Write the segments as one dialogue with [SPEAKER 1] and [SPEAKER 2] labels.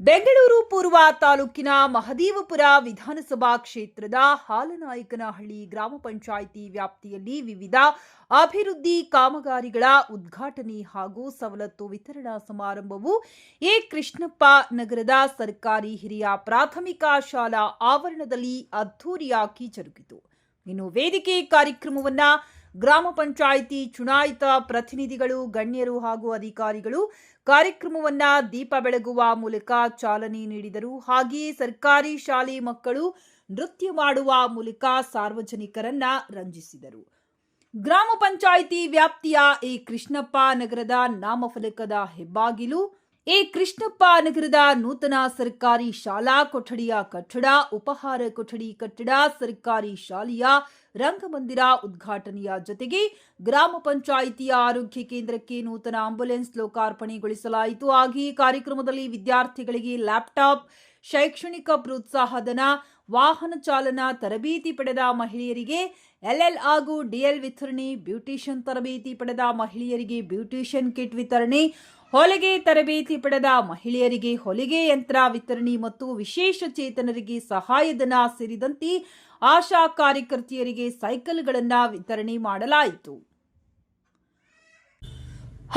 [SPEAKER 1] ಬೆಂಗಳೂರು ಪೂರ್ವ ತಾಲೂಕಿನ ಮಹದೇವಪುರ ವಿಧಾನಸಭಾ ಕ್ಷೇತ್ರದ ಹಾಲನಾಯಕನಹಳ್ಳಿ ಗ್ರಾಮ ಪಂಚಾಯಿತಿ ವ್ಯಾಪ್ತಿಯಲ್ಲಿ ವಿವಿಧ ಅಭಿವೃದ್ಧಿ ಕಾಮಗಾರಿಗಳ ಉದ್ಘಾಟನೆ ಹಾಗೂ ಸವಲತ್ತು ವಿತರಣಾ ಸಮಾರಂಭವು ಎ ಕೃಷ್ಣಪ್ಪ ನಗರದ ಸರ್ಕಾರಿ ಹಿರಿಯ ಪ್ರಾಥಮಿಕ ಶಾಲಾ ಆವರಣದಲ್ಲಿ ಅದ್ಧೂರಿಯಾಗಿ ಜರುಗಿತು. ಇನ್ನು ವೇದಿಕೆ ಕಾರ್ಯಕ್ರಮವನ್ನ ಗ್ರಾಮ ಪಂಚಾಯಿತಿ ಚುನಾಯಿತ ಪ್ರತಿನಿಧಿಗಳು, ಗಣ್ಯರು ಹಾಗೂ ಅಧಿಕಾರಿಗಳು ಕಾರ್ಯಕ್ರಮವನ್ನ ದೀಪ ಬೆಳಗುವ ಮೂಲಕ ಚಾಲನೆ ನೀಡಿದರು. ಹಾಗೆಯೇ ಸರ್ಕಾರಿ ಶಾಲೆ ಮಕ್ಕಳು ನೃತ್ಯ ಮಾಡುವ ಮೂಲಕ ಸಾರ್ವಜನಿಕರನ್ನ ರಂಜಿಸಿದರು. ಗ್ರಾಮ ಪಂಚಾಯಿತಿ ವ್ಯಾಪ್ತಿಯ ಈ ಕೃಷ್ಣಪ್ಪ ನಗರದ ನಾಮಫಲಕದ ಹೆಬ್ಬಾಗಿಲು ಎ ಕೃಷ್ಣಪ್ಪ ನಗರದ ನೂತನ ಸರ್ಕಾರಿ ಶಾಲಾ ಕೊಠಡಿಯ ಕಟ್ಟಡ, ಉಪಹಾರ ಕೊಠಡಿ ಕಟ್ಟಡ, ಸರ್ಕಾರಿ ಶಾಲೆಯ ರಂಗಮಂದಿರ ಉದ್ಘಾಟನೆಯ ಜೊತೆಗೆ ಗ್ರಾಮ ಪಂಚಾಯಿತಿಯ ಆರೋಗ್ಯ ಕೇಂದ್ರಕ್ಕೆ ನೂತನ ಆಂಬ್ಯುಲೆನ್ಸ್ ಲೋಕಾರ್ಪಣೆಗೊಳಿಸಲಾಯಿತು. ಹಾಗೆಯೇ ಕಾರ್ಯಕ್ರಮದಲ್ಲಿ ವಿದ್ಯಾರ್ಥಿಗಳಿಗೆ ಲ್ಯಾಪ್ಟಾಪ್, ಶೈಕ್ಷಣಿಕ ಪ್ರೋತ್ಸಾಹಧನ, ವಾಹನ ಚಾಲನಾ ತರಬೇತಿ ಪಡೆದ ಮಹಿಳೆಯರಿಗೆ ಎಲ್ಎಲ್ ಹಾಗೂ ಡಿಎಲ್ ವಿತರಣೆ, ಬ್ಯೂಟಿಷಿಯನ್ ತರಬೇತಿ ಪಡೆದ ಮಹಿಳೆಯರಿಗೆ ಬ್ಯೂಟಿಷಿಯನ್ ಕಿಟ್ ವಿತರಣೆ ಹೊಲಿಗೆ ತರಬೇತಿ ಪಡೆದ ಮಹಿಳೆಯರಿಗೆ ಹೊಲಿಗೆ ಯಂತ್ರ ವಿತರಣೆ ಮತ್ತು ವಿಶೇಷ ಚೇತನರಿಗೆ ಸಹಾಯಧನ ಸೇರಿದಂತೆ ಆಶಾ ಕಾರ್ಯಕರ್ತೆಯರಿಗೆ ಸೈಕಲ್ಗಳನ್ನು ವಿತರಣೆ ಮಾಡಲಾಯಿತು.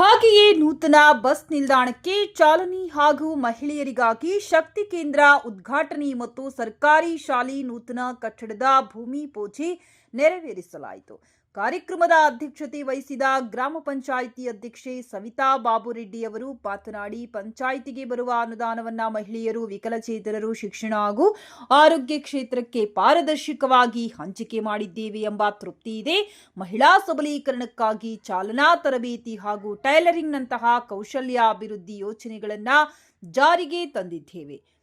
[SPEAKER 1] ಹಾಗೆಯೇ ನೂತನ ಬಸ್ ನಿಲ್ದಾಣಕ್ಕೆ ಚಾಲನೆ ಹಾಗೂ ಮಹಿಳೆಯರಿಗಾಗಿ ಶಕ್ತಿ ಕೇಂದ್ರ ಉದ್ಘಾಟನೆ ಮತ್ತು ಸರ್ಕಾರಿ ಶಾಲೆ ನೂತನ ಕಟ್ಟಡದ ಭೂಮಿ ಪೂಜೆ ನೆರವೇರಿಸಲಾಯಿತು. ಕಾರ್ಯಕ್ರಮದ ಅಧ್ಯಕ್ಷತೆ ವಹಿಸಿದ ಗ್ರಾಮ ಪಂಚಾಯಿತಿ ಅಧ್ಯಕ್ಷೆ ಸವಿತಾ ಬಾಬುರೆಡ್ಡಿ ಅವರು ಮಾತನಾಡಿ, ಪಂಚಾಯಿತಿಗೆ ಬರುವ ಅನುದಾನವನ್ನ ಮಹಿಳೆಯರು, ವಿಕಲಚೇತನರು, ಶಿಕ್ಷಣ ಹಾಗೂ ಆರೋಗ್ಯ ಕ್ಷೇತ್ರಕ್ಕೆ ಪಾರದರ್ಶಕವಾಗಿ ಹಂಚಿಕೆ ಮಾಡಿದ್ದೇವೆ ಎಂಬ ತೃಪ್ತಿ ಇದೆ. ಮಹಿಳಾ ಸಬಲೀಕರಣಕ್ಕಾಗಿ ಚಾಲನಾ ತರಬೇತಿ ಹಾಗೂ ಟೈಲರಿಂಗ್ನಂತಹ ಕೌಶಲ್ಯ ಅಭಿವೃದ್ಧಿ ಯೋಜನೆಗಳನ್ನು ಜಾರಿಗೆ ತಂದಿದ್ದೇವೆ.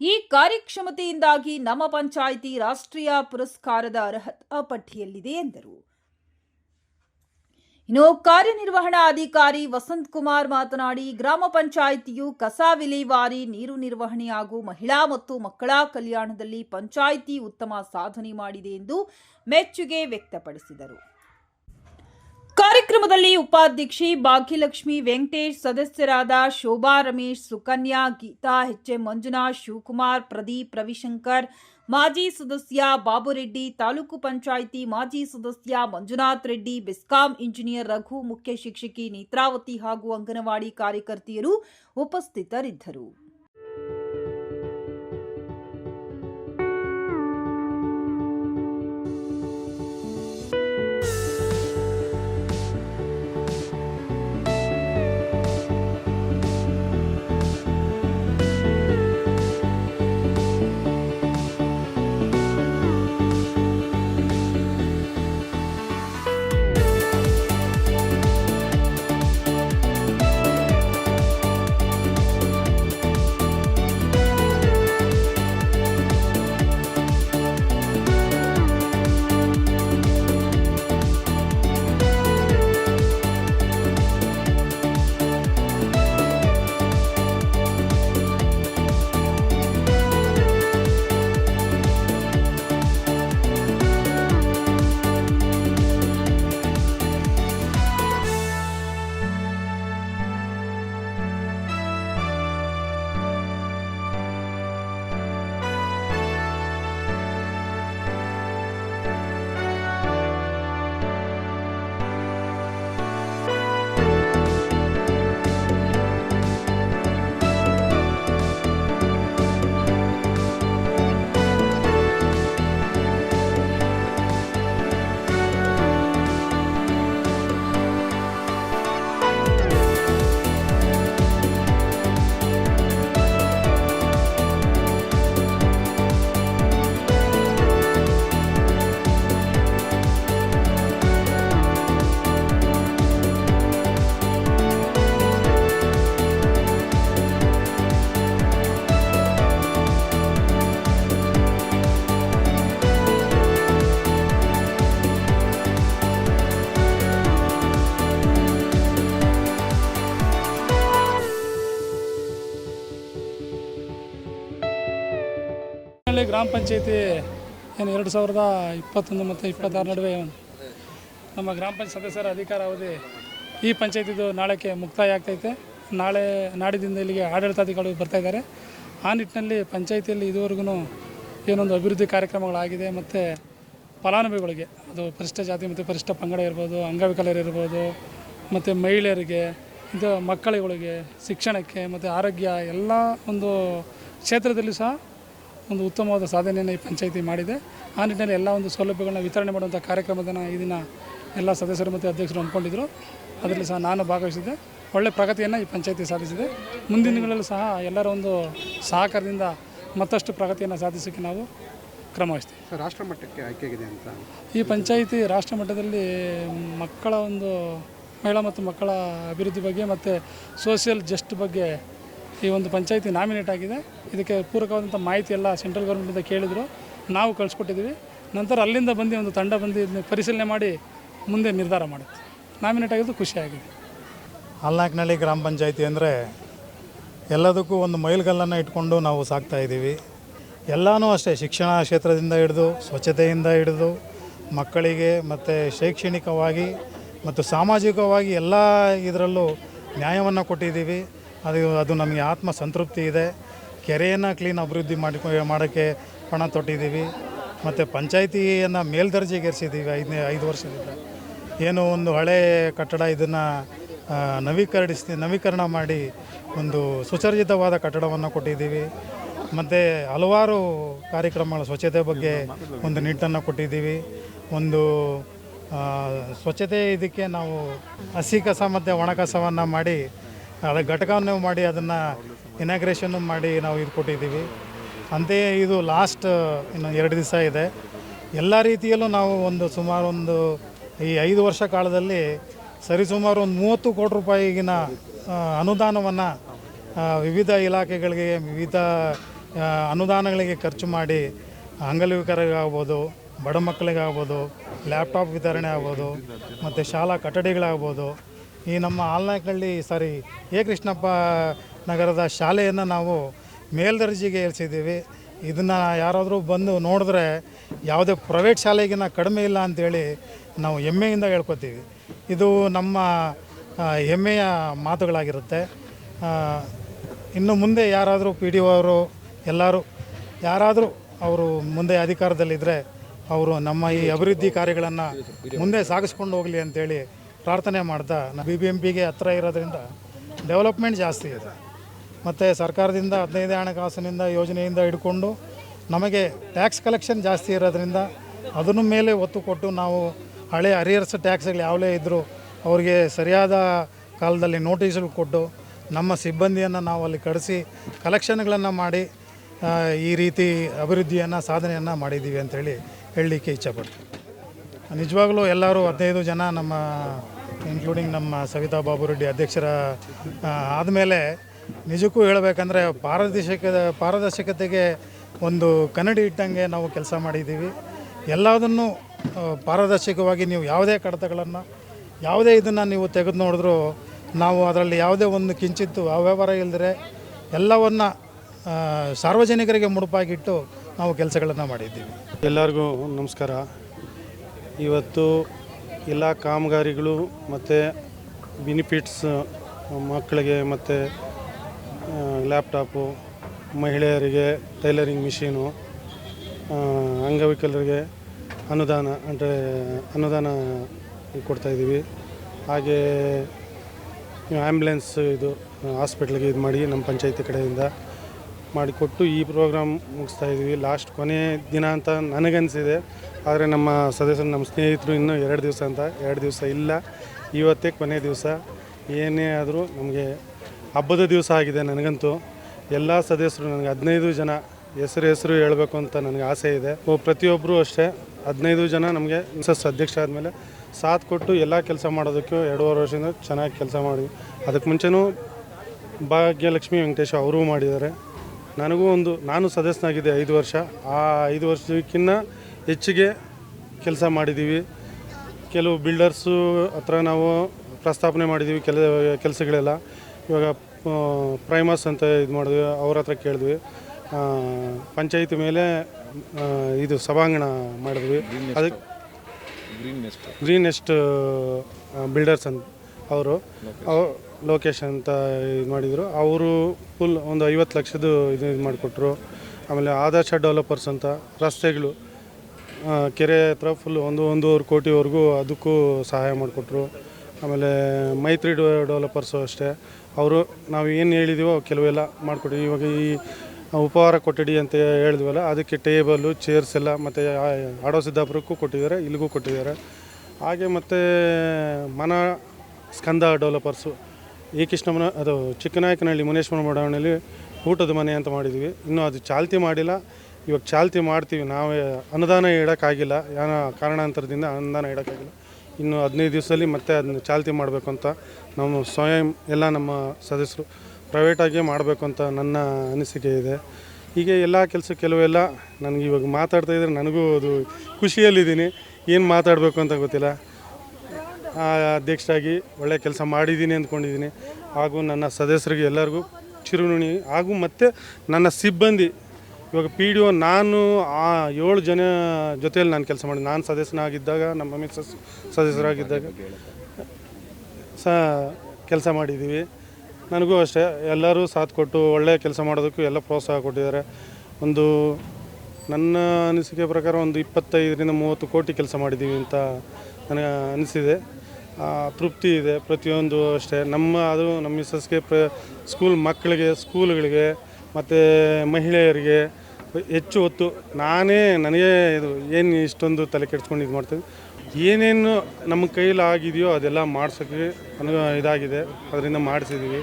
[SPEAKER 1] ಈ ಕಾರ್ಯಕ್ಷಮತೆಯಿಂದಾಗಿ ನಮ್ಮ ಪಂಚಾಯಿತಿ ರಾಷ್ಟ್ರೀಯ ಪುರಸ್ಕಾರದ ಅರ್ಹತಾ ಪಟ್ಟಿಯಲ್ಲಿದೆ ಎಂದರು. ಇನ್ನು ಕಾರ್ಯನಿರ್ವಹಣಾ ಅಧಿಕಾರಿ ವಸಂತ್ ಕುಮಾರ್ ಮಾತನಾಡಿ, ಗ್ರಾಮ ಪಂಚಾಯಿತಿಯು ಕಸ ವಿಲೇವಾರಿ, ನೀರು ನಿರ್ವಹಣೆ ಹಾಗೂ ಮಹಿಳಾ ಮತ್ತು ಮಕ್ಕಳ ಕಲ್ಯಾಣದಲ್ಲಿ ಪಂಚಾಯಿತಿ ಉತ್ತಮ ಸಾಧನೆ ಮಾಡಿದೆ ಎಂದು ಮೆಚ್ಚುಗೆ ವ್ಯಕ್ತಪಡಿಸಿದರು. ಕಾರ್ಯಕ್ರಮದಲ್ಲಿ ಉಪಾಧ್ಯಕ್ಷಿ ಭಾಗ್ಯಲಕ್ಷ್ಮಿ ವೆಂಕಟೇಶ್, ಸದಸ್ಯರಾದ ಶೋಭಾ ರಮೇಶ್, ಸುಕನ್ಯಾ, ಗೀತಾ ಎಚ್ಎಂ ಮಂಜುನಾಥ್, ಶಿವಕುಮಾರ್, ಪ್ರದೀಪ್ ರವಿಶಂಕರ್, ಮಾಜಿ ಸದಸ್ಯ ಬಾಬುರೆಡ್ಡಿ, ತಾಲೂಕು ಪಂಚಾಯಿತಿ ಮಾಜಿ ಸದಸ್ಯ ಮಂಜುನಾಥ್ ರೆಡ್ಡಿ, ಬೆಸ್ಕಾಂ ಇಂಜಿನಿಯರ್ ರಘು, ಮುಖ್ಯ ಶಿಕ್ಷಕಿ ನೇತ್ರಾವತಿ ಹಾಗೂ ಅಂಗನವಾಡಿ ಕಾರ್ಯಕರ್ತೆಯರು ಉಪಸ್ಥಿತರಿದ್ದರು.
[SPEAKER 2] ಗ್ರಾಮ ಪಂಚಾಯತಿ ಏನು ಎರಡು ಸಾವಿರದ ಇಪ್ಪತ್ತೊಂದು ಮತ್ತು ಇಪ್ಪತ್ತಾರು ನಡುವೆ ನಮ್ಮ ಗ್ರಾಮ ಪಂಚಾಯತ್ ಸದಸ್ಯರ ಅಧಿಕಾರ ಅವಧಿ ಈ ಪಂಚಾಯತಿದು ನಾಳೆಗೆ ಮುಕ್ತಾಯ ಆಗ್ತೈತೆ. ನಾಳೆ ನಾಡಿದಿಂದ ಇಲ್ಲಿಗೆ ಆಡಳಿತಾಧಿಕಾರಿಗಳು ಬರ್ತಾ ಇದ್ದಾರೆ. ಆ ನಿಟ್ಟಿನಲ್ಲಿ ಪಂಚಾಯಿತಿಯಲ್ಲಿ ಇದುವರೆಗೂ ಏನೊಂದು ಅಭಿವೃದ್ಧಿ ಕಾರ್ಯಕ್ರಮಗಳಾಗಿದೆ ಮತ್ತು ಫಲಾನುಭವಿಗಳಿಗೆ, ಅದು ಪರಿಷ್ಠ ಜಾತಿ ಮತ್ತು ಪರಿಷ್ಠ ಪಂಗಡ ಇರ್ಬೋದು ಅಂಗವಿಕಲರಿರ್ಬೋದು ಮತ್ತು ಮಹಿಳೆಯರಿಗೆ, ಇದು ಮಕ್ಕಳುಗಳಿಗೆ, ಶಿಕ್ಷಣಕ್ಕೆ ಮತ್ತು ಆರೋಗ್ಯ, ಎಲ್ಲ ಒಂದು ಕ್ಷೇತ್ರದಲ್ಲಿ ಸಹ ಒಂದು ಉತ್ತಮವಾದ ಸಾಧನೆಯನ್ನು ಈ ಪಂಚಾಯಿತಿ ಮಾಡಿದೆ. ಆ ನಿಟ್ಟಿನಲ್ಲಿ ಎಲ್ಲ ಒಂದು ಸೌಲಭ್ಯಗಳನ್ನ ವಿತರಣೆ ಮಾಡುವಂಥ ಕಾರ್ಯಕ್ರಮದನ್ನು ಈ ದಿನ ಎಲ್ಲ ಸದಸ್ಯರು ಮತ್ತು ಅಧ್ಯಕ್ಷರು ಅಂದ್ಕೊಂಡಿದ್ದರು ಅದರಲ್ಲಿ ಸಹ ನಾನು ಭಾಗವಹಿಸಿದ್ದೆ. ಒಳ್ಳೆ ಪ್ರಗತಿಯನ್ನು ಈ ಪಂಚಾಯಿತಿ ಸಾಧಿಸಿದೆ. ಮುಂದಿನ ದಿನಗಳಲ್ಲೂ ಸಹ ಎಲ್ಲರ ಒಂದು ಸಹಕಾರದಿಂದ ಮತ್ತಷ್ಟು ಪ್ರಗತಿಯನ್ನು ಸಾಧಿಸೋಕ್ಕೆ ನಾವು ಕ್ರಮ ವಹಿಸ್ತೀವಿ.
[SPEAKER 3] ರಾಷ್ಟ್ರ ಮಟ್ಟಕ್ಕೆ ಆಯ್ಕೆಯಾಗಿದೆ ಅಂತ.
[SPEAKER 2] ಈ ಪಂಚಾಯಿತಿ ರಾಷ್ಟ್ರ ಮಟ್ಟದಲ್ಲಿ ಮಕ್ಕಳ ಒಂದು ಮಹಿಳಾ ಮತ್ತು ಮಕ್ಕಳ ಅಭಿವೃದ್ಧಿ ಬಗ್ಗೆ ಮತ್ತು ಸೋಷಿಯಲ್ ಜಸ್ಟ್ ಬಗ್ಗೆ ಈ ಒಂದು ಪಂಚಾಯಿತಿ ನಾಮಿನೇಟ್ ಆಗಿದೆ. ಇದಕ್ಕೆ ಪೂರಕವಾದಂಥ ಮಾಹಿತಿ ಎಲ್ಲ ಸೆಂಟ್ರಲ್ ಗೌರ್ಮೆಂಟಿಂದ ಕೇಳಿದರು. ನಾವು ಕಳಿಸ್ಕೊಟ್ಟಿದ್ದೀವಿ. ನಂತರ ಅಲ್ಲಿಂದ ಬಂದು ಒಂದು ತಂಡ ಬಂದು ಇದನ್ನ ಪರಿಶೀಲನೆ ಮಾಡಿ ಮುಂದೆ ನಿರ್ಧಾರ ಮಾಡುತ್ತೆ. ನಾಮಿನೇಟ್ ಆಗಿದ್ದು ಖುಷಿಯಾಗಿದೆ
[SPEAKER 4] ಹಾಲ್ನಾಕ್ನಳ್ಳಿ ಗ್ರಾಮ ಪಂಚಾಯಿತಿ ಅಂದರೆ ಎಲ್ಲದಕ್ಕೂ ಒಂದು ಮೈಲುಗಲ್ಲನ್ನು ಇಟ್ಕೊಂಡು ನಾವು ಸಾಕ್ತಾ ಇದ್ದೀವಿ. ಎಲ್ಲನೂ ಅಷ್ಟೇ ಶಿಕ್ಷಣ ಕ್ಷೇತ್ರದಿಂದ ಹಿಡಿದು, ಸ್ವಚ್ಛತೆಯಿಂದ ಹಿಡಿದು, ಮಕ್ಕಳಿಗೆ ಮತ್ತು ಶೈಕ್ಷಣಿಕವಾಗಿ ಮತ್ತು ಸಾಮಾಜಿಕವಾಗಿ ಎಲ್ಲ ಇದರಲ್ಲೂ ನ್ಯಾಯವನ್ನು ಕೊಟ್ಟಿದ್ದೀವಿ. ಅದು ಅದು ನಮಗೆ ಆತ್ಮ ಸಂತೃಪ್ತಿ ಇದೆ. ಕೆರೆಯನ್ನು ಕ್ಲೀನ್ ಅಭಿವೃದ್ಧಿ ಮಾಡಿಕೊ, ಮಾಡೋಕ್ಕೆ ಪಣ ತೊಟ್ಟಿದ್ದೀವಿ. ಮತ್ತು ಪಂಚಾಯಿತಿಯನ್ನು ಮೇಲ್ದರ್ಜೆಗೇರಿಸಿದ್ದೀವಿ ಐದನೇ, ಐದು ವರ್ಷದಿಂದ. ಏನು ಒಂದು ಹಳೆ ಕಟ್ಟಡ ಇದನ್ನು ನವೀಕರಿಸಿ ನವೀಕರಣ ಮಾಡಿ ಒಂದು ಸುಸರ್ಜಿತವಾದ ಕಟ್ಟಡವನ್ನು ಕೊಟ್ಟಿದ್ದೀವಿ. ಮತ್ತು ಹಲವಾರು ಕಾರ್ಯಕ್ರಮಗಳ ಸ್ವಚ್ಛತೆ ಬಗ್ಗೆ ಒಂದು ನಿಟ್ಟನ್ನು ಕೊಟ್ಟಿದ್ದೀವಿ. ಒಂದು ಸ್ವಚ್ಛತೆ ಇದಕ್ಕೆ ನಾವು ಹಸಿ ಕಸ ಮತ್ತು ಒಣ ಕಸವನ್ನು ಮಾಡಿ ಅದರ ಘಟಕವನ್ನು ಮಾಡಿ ಅದನ್ನು ಇನಾಗ್ರೇಷನ್ನು ಮಾಡಿ ನಾವು ಇದು ಕೊಟ್ಟಿದ್ದೀವಿ. ಅಂತೆಯೇ ಇದು ಲಾಸ್ಟ್ ಇನ್ನು ಎರಡು ದಿವಸ ಇದೆ. ಎಲ್ಲ ರೀತಿಯಲ್ಲೂ ನಾವು ಒಂದು ಸುಮಾರು ಒಂದು, ಈ ಐದು ವರ್ಷ ಕಾಲದಲ್ಲಿ ಸರಿಸುಮಾರು ಒಂದು ಮೂವತ್ತು ಕೋಟಿ ರೂಪಾಯಿಗಿನ ಅನುದಾನವನ್ನು ವಿವಿಧ ಇಲಾಖೆಗಳಿಗೆ, ವಿವಿಧ ಅನುದಾನಗಳಿಗೆ ಖರ್ಚು ಮಾಡಿ ಅಂಗಲವಿಕರಿಗಾಗ್ಬೋದು ಬಡ ಮಕ್ಕಳಿಗಾಗ್ಬೋದು ಲ್ಯಾಪ್ಟಾಪ್ ವಿತರಣೆ ಆಗ್ಬೋದು, ಮತ್ತು ಶಾಲಾ ಕಟ್ಟಡಿಗಳಾಗ್ಬೋದು ಈ ನಮ್ಮ ಆಲ್ನಾಯ್ಕಳ್ಳಿ, ಸಾರಿ, ಎ. ಕೃಷ್ಣಪ್ಪ ನಗರದ ಶಾಲೆಯನ್ನು ನಾವು ಮೇಲ್ದರ್ಜೆಗೆ ಏರಿಸಿದ್ದೀವಿ. ಇದನ್ನು ಯಾರಾದರೂ ಬಂದು ನೋಡಿದ್ರೆ ಯಾವುದೇ ಪ್ರೈವೇಟ್ ಶಾಲೆಗಿನ ಕಡಿಮೆ ಇಲ್ಲ ಅಂಥೇಳಿ ನಾವು ಹೆಮ್ಮೆಯಿಂದ ಹೇಳ್ಕೊತೀವಿ. ಇದು ನಮ್ಮ ಹೆಮ್ಮೆಯ ಮಾತುಗಳಾಗಿರುತ್ತೆ. ಇನ್ನು ಮುಂದೆ ಯಾರಾದರೂ ಪಿ ಡಿ ಒ ಅವರು, ಎಲ್ಲರೂ ಯಾರಾದರೂ ಅವರು ಮುಂದೆ ಅಧಿಕಾರದಲ್ಲಿದ್ದರೆ ಅವರು ನಮ್ಮ ಈ ಅಭಿವೃದ್ಧಿ ಕಾರ್ಯಗಳನ್ನು ಮುಂದೆ ಸಾಗಿಸ್ಕೊಂಡು ಹೋಗಲಿ ಅಂತೇಳಿ ಪ್ರಾರ್ಥನೆ ಮಾಡ್ತಾ ಬಿ ಬಿ ಎಂ ಪಿಗೆ ಹತ್ರ ಇರೋದ್ರಿಂದ ಡೆವಲಪ್ಮೆಂಟ್ ಜಾಸ್ತಿ ಇದೆ. ಮತ್ತು ಸರ್ಕಾರದಿಂದ ಹದಿನೈದು ಹಣಕಾಸಿನಿಂದ ಯೋಜನೆಯಿಂದ ಹಿಡ್ಕೊಂಡು ನಮಗೆ ಟ್ಯಾಕ್ಸ್ ಕಲೆಕ್ಷನ್ ಜಾಸ್ತಿ ಇರೋದ್ರಿಂದ ಅದನ್ನು ಮೇಲೆ ಒತ್ತು ಕೊಟ್ಟು ನಾವು ಹಳೆ ಅರಿಯರ್ಸ್ ಟ್ಯಾಕ್ಸ್ಗಳು ಯಾವಲೇ ಇದ್ದರೂ ಅವ್ರಿಗೆ ಸರಿಯಾದ ಕಾಲದಲ್ಲಿ ನೋಟಿಸ್ಗಳು ಕೊಟ್ಟು ನಮ್ಮ ಸಿಬ್ಬಂದಿಯನ್ನು ನಾವು ಅಲ್ಲಿ ಕಳಿಸಿ ಕಲೆಕ್ಷನ್ಗಳನ್ನು ಮಾಡಿ ಈ ರೀತಿ ಅಭಿವೃದ್ಧಿಯನ್ನು, ಸಾಧನೆಯನ್ನು ಮಾಡಿದ್ದೀವಿ ಅಂತೇಳಿ ಹೇಳಲಿಕ್ಕೆ ಇಚ್ಛಪಡ್ತೀನಿ. ನಿಜವಾಗ್ಲೂ ಎಲ್ಲರೂ ಹದಿನೈದು ಜನ ನಮ್ಮ ಇನ್ಕ್ಲೂಡಿಂಗ್ ನಮ್ಮ ಸವಿತಾ ಬಾಬು ರೆಡ್ಡಿ ಅಧ್ಯಕ್ಷರ ಆದಮೇಲೆ ನಿಜಕ್ಕೂ ಹೇಳಬೇಕಂದ್ರೆ ಪಾರದರ್ಶಕ, ಪಾರದರ್ಶಕತೆಗೆ ಒಂದು ಕನ್ನಡಿ ಇಟ್ಟಂಗೆ ನಾವು ಕೆಲಸ ಮಾಡಿದ್ದೀವಿ. ಎಲ್ಲದನ್ನು ಪಾರದರ್ಶಕವಾಗಿ ನೀವು ಯಾವುದೇ ಕಡತಗಳನ್ನು, ಯಾವುದೇ ಇದನ್ನು ನೀವು ತೆಗೆದು ನೋಡಿದ್ರೂ ನಾವು ಅದರಲ್ಲಿ ಯಾವುದೇ ಒಂದು ಕಿಂಚಿತ್ತು ಅವ್ಯವಹಾರ ಇಲ್ಲದ್ರೆ ಎಲ್ಲವನ್ನು ಸಾರ್ವಜನಿಕರಿಗೆ ಮುಡುಪಾಗಿಟ್ಟು ನಾವು ಕೆಲಸಗಳನ್ನು ಮಾಡಿದ್ದೀವಿ.
[SPEAKER 5] ಎಲ್ಲರಿಗೂ ನಮಸ್ಕಾರ. ಇವತ್ತು ಎಲ್ಲ ಕಾಮಗಾರಿಗಳು ಮತ್ತು ಬೆನಿಫಿಟ್ಸ್ ಮಕ್ಕಳಿಗೆ ಮತ್ತು ಲ್ಯಾಪ್ಟಾಪು ಮಹಿಳೆಯರಿಗೆ ಟೈಲರಿಂಗ್ ಮಿಷೀನು ಅಂಗವಿಕಲರಿಗೆ ಅನುದಾನ ಅಂದರೆ ಅನುದಾನ ಕೊಡ್ತಾಯಿದ್ದೀವಿ ಹಾಗೇ ಆ್ಯಂಬುಲೆನ್ಸ್ ಇದು ಹಾಸ್ಪಿಟ್ಲಿಗೆ ಇದು ಮಾಡಿ ನಮ್ಮ ಪಂಚಾಯತಿ ಕಡೆಯಿಂದ ಮಾಡಿಕೊಟ್ಟು ಈ ಪ್ರೋಗ್ರಾಮ್ ಮುಗಿಸ್ತಾ ಇದ್ದೀವಿ. ಲಾಸ್ಟ್ ಕೊನೆ ದಿನ ಅಂತ ನನಗನ್ಸಿದೆ. ಆದರೆ ನಮ್ಮ ಸದಸ್ಯರು, ನಮ್ಮ ಸ್ನೇಹಿತರು ಇನ್ನೂ ಎರಡು ದಿವಸ ಅಂತ, ಎರಡು ದಿವಸ ಇಲ್ಲ. ಇವತ್ತೇ ಕೊನೆ ದಿವಸ. ಏನೇ ಆದರೂ ನಮಗೆ ಹಬ್ಬದ ದಿವಸ ಆಗಿದೆ ನನಗಂತೂ. ಎಲ್ಲ ಸದಸ್ಯರು ನನಗೆ ಹದಿನೈದು ಜನ ಹೆಸರು ಹೆಸರು ಹೇಳಬೇಕು ಅಂತ ನನಗೆ ಆಸೆ ಇದೆ. ಪ್ರತಿಯೊಬ್ಬರು ಅಷ್ಟೇ. ಹದಿನೈದು ಜನ ನಮಗೆ ಸಸ್ ಅಧ್ಯಕ್ಷ ಆದಮೇಲೆ ಸಾಥ್ ಕೊಟ್ಟು ಎಲ್ಲ ಕೆಲಸ ಮಾಡೋದಕ್ಕೂ ಎರಡೂವರೆ ವರ್ಷದಿಂದ ಚೆನ್ನಾಗಿ ಕೆಲಸ ಮಾಡಿದ್ವಿ ಅದಕ್ಕೆ ಮುಂಚೆನೂ ಭಾಗ್ಯಲಕ್ಷ್ಮಿ ವೆಂಕಟೇಶ ಅವರೂ ಮಾಡಿದ್ದಾರೆ. ನನಗೂ ಒಂದು, ನಾನು ಸದಸ್ಯನಾಗಿದ್ದೆ ಐದು ವರ್ಷ. ಆ ಐದು ವರ್ಷಕ್ಕಿಂತ ಹೆಚ್ಚಿಗೆ ಕೆಲಸ ಮಾಡಿದ್ದೀವಿ. ಕೆಲವು ಬಿಲ್ಡರ್ಸು ಹತ್ರ ನಾವು ಪ್ರಸ್ತಾಪನೆ ಮಾಡಿದ್ದೀವಿ ಕೆಲ ಕೆಲಸಗಳೆಲ್ಲ. ಇವಾಗ ಪ್ರೈಮಸ್ ಅಂತ ಇದು ಮಾಡಿದ್ವಿ ಅವ್ರ ಹತ್ರ ಕೇಳಿದ್ವಿ. ಪಂಚಾಯತಿ ಮೇಲೆ ಇದು ಸಭಾಂಗಣ ಮಾಡಿದ್ವಿ. ಅದಕ್ಕೆ ಗ್ರೀನ್ ನೆಸ್ಟ್ ಬಿಲ್ಡರ್ಸ್ ಅಂತ ಅವರು. ಲೋಕೇಶ್ ಅಂತ ಇದು ಮಾಡಿದರು. ಅವರು ಫುಲ್ ಒಂದು ಐವತ್ತು ಲಕ್ಷದ್ದು ಇದು ಇದು ಮಾಡಿಕೊಟ್ರು. ಆಮೇಲೆ ಆದರ್ಶ ಡೆವಲಪರ್ಸ್ ಅಂತ ರಸ್ತೆಗಳು. ಕೆರೆ ಹತ್ರ ಫುಲ್ ಒಂದು ಒಂದೂವರೆ ಕೋಟಿವರೆಗೂ ಅದಕ್ಕೂ ಸಹಾಯ ಮಾಡಿಕೊಟ್ರು. ಆಮೇಲೆ ಮೈತ್ರಿ ಡೆವಲಪರ್ಸು ಅಷ್ಟೇ. ಅವರು ನಾವು ಏನು ಹೇಳಿದೀವೋ ಕೆಲವೆಲ್ಲ ಮಾಡಿಕೊಟ್ಟಿವಿ. ಇವಾಗ ಈ ಉಪಹಾರ ಕೊಠಡಿ ಅಂತ ಹೇಳಿದ್ವಲ್ಲ, ಅದಕ್ಕೆ ಟೇಬಲು ಚೇರ್ಸ್ ಎಲ್ಲ ಮತ್ತು ಆಡೋ ಸಿದ್ದಾಪುರಕ್ಕೂ ಕೊಟ್ಟಿದ್ದಾರೆ, ಇಲ್ಲಿಗೂ ಕೊಟ್ಟಿದ್ದಾರೆ. ಹಾಗೆ ಮತ್ತು ಮನ ಸ್ಕಂದ ಡೆವಲಪರ್ಸು ಈ ಕೃಷ್ಣಮ್ಮನ ಅದು ಚಿಕ್ಕನಾಯಕನಹಳ್ಳಿ, ಮುನೇಶ್ವರ ಬಡಾವಣೆಯಲ್ಲಿ ಊಟದ ಮನೆ ಅಂತ ಮಾಡಿದ್ವಿ. ಇನ್ನೂ ಅದು ಚಾಲ್ತಿ ಮಾಡಿಲ್ಲ. ಇವಾಗ ಚಾಲ್ತಿ ಮಾಡ್ತೀವಿ, ನಾವೇ ಅನುದಾನ ಇಡೋಕ್ಕಾಗಿಲ್ಲ ಏನೋ ಕಾರಣಾಂತರದಿಂದ ಅನುದಾನ ಇಡೋಕ್ಕಾಗಿಲ್ಲ. ಇನ್ನು ಹದಿನೈದು ದಿವಸದಲ್ಲಿ ಮತ್ತೆ ಅದನ್ನ ಚಾಲ್ತಿ ಮಾಡಬೇಕು ಅಂತ ನಾವು ಸ್ವಯಂ ಎಲ್ಲ ನಮ್ಮ ಸದಸ್ಯರು ಪ್ರೈವೇಟಾಗಿ ಮಾಡಬೇಕು ಅಂತ ನನ್ನ ಅನಿಸಿಕೆ ಇದೆ. ಹೀಗೆ ಎಲ್ಲ ಕೆಲಸ ಕೆಲವೆಲ್ಲ ನನಗೆ ಇವಾಗ ಮಾತಾಡ್ತಾ ಇದ್ದರೆ ನನಗೂ ಅದು ಖುಷಿಯಲ್ಲಿದ್ದೀನಿ. ಏನು ಮಾತಾಡಬೇಕು ಅಂತ ಗೊತ್ತಿಲ್ಲ. ಅಧ್ಯಕ್ಷರಾಗಿ ಒಳ್ಳೆ ಕೆಲಸ ಮಾಡಿದ್ದೀನಿ ಅಂದ್ಕೊಂಡಿದ್ದೀನಿ. ಹಾಗೂ ನನ್ನ ಸದಸ್ಯರಿಗೆ ಎಲ್ಲರಿಗೂ ಚಿರುನುಣಿ ಹಾಗೂ ಮತ್ತು ನನ್ನ ಸಿಬ್ಬಂದಿ ಇವಾಗ ಪಿ ಡಿ ಒ ನಾನು ಆ ಏಳು ಜನ ಜೊತೆಯಲ್ಲಿ ನಾನು ಕೆಲಸ ಮಾಡಿದೆ ನಾನು ಸದಸ್ಯನಾಗಿದ್ದಾಗ, ನಮ್ಮ ಮಿಸಸ್ ಸದಸ್ಯರಾಗಿದ್ದಾಗ ಸ ಕೆಲಸ ಮಾಡಿದ್ದೀವಿ. ನನಗೂ ಅಷ್ಟೇ. ಎಲ್ಲರೂ ಸಾಥ್ ಕೊಟ್ಟು ಒಳ್ಳೆಯ ಕೆಲಸ ಮಾಡೋದಕ್ಕೂ ಎಲ್ಲ ಪ್ರೋತ್ಸಾಹ ಕೊಟ್ಟಿದ್ದಾರೆ. ಒಂದು ನನ್ನ ಅನಿಸಿಕೆ ಪ್ರಕಾರ ಒಂದು ಇಪ್ಪತ್ತೈದರಿಂದ ಮೂವತ್ತು ಕೋಟಿ ಕೆಲಸ ಮಾಡಿದ್ದೀವಿ ಅಂತ ನನಗೆ ಅನಿಸಿದೆ. ತೃಪ್ತಿ ಇದೆ ಪ್ರತಿಯೊಂದು ಅಷ್ಟೇ. ನಮ್ಮ ಅದು ನಮ್ಮ ಮಿಸ್ಸಸ್ಗೆ ಪ್ರ ಸ್ಕೂಲ್ ಮಕ್ಕಳಿಗೆ ಸ್ಕೂಲ್ಗಳಿಗೆ ಮತ್ತು ಮಹಿಳೆಯರಿಗೆ ಹೆಚ್ಚು ಹೊತ್ತು ನಾನೇ ನನಗೆ ಇದು ಏನು ಇಷ್ಟೊಂದು ತಲೆ ಕೆಡ್ಸ್ಕೊಂಡು ಇದು ಮಾಡ್ತೀನಿ ಏನೇನು ನಮ್ಮ ಕೈಯಲ್ಲಿ ಆಗಿದೆಯೋ ಅದೆಲ್ಲ ಮಾಡ್ಸೋಕ್ಕೆ ನನಗೆ ಇದಾಗಿದೆ. ಅದರಿಂದ ಮಾಡಿಸಿದ್ದೀವಿ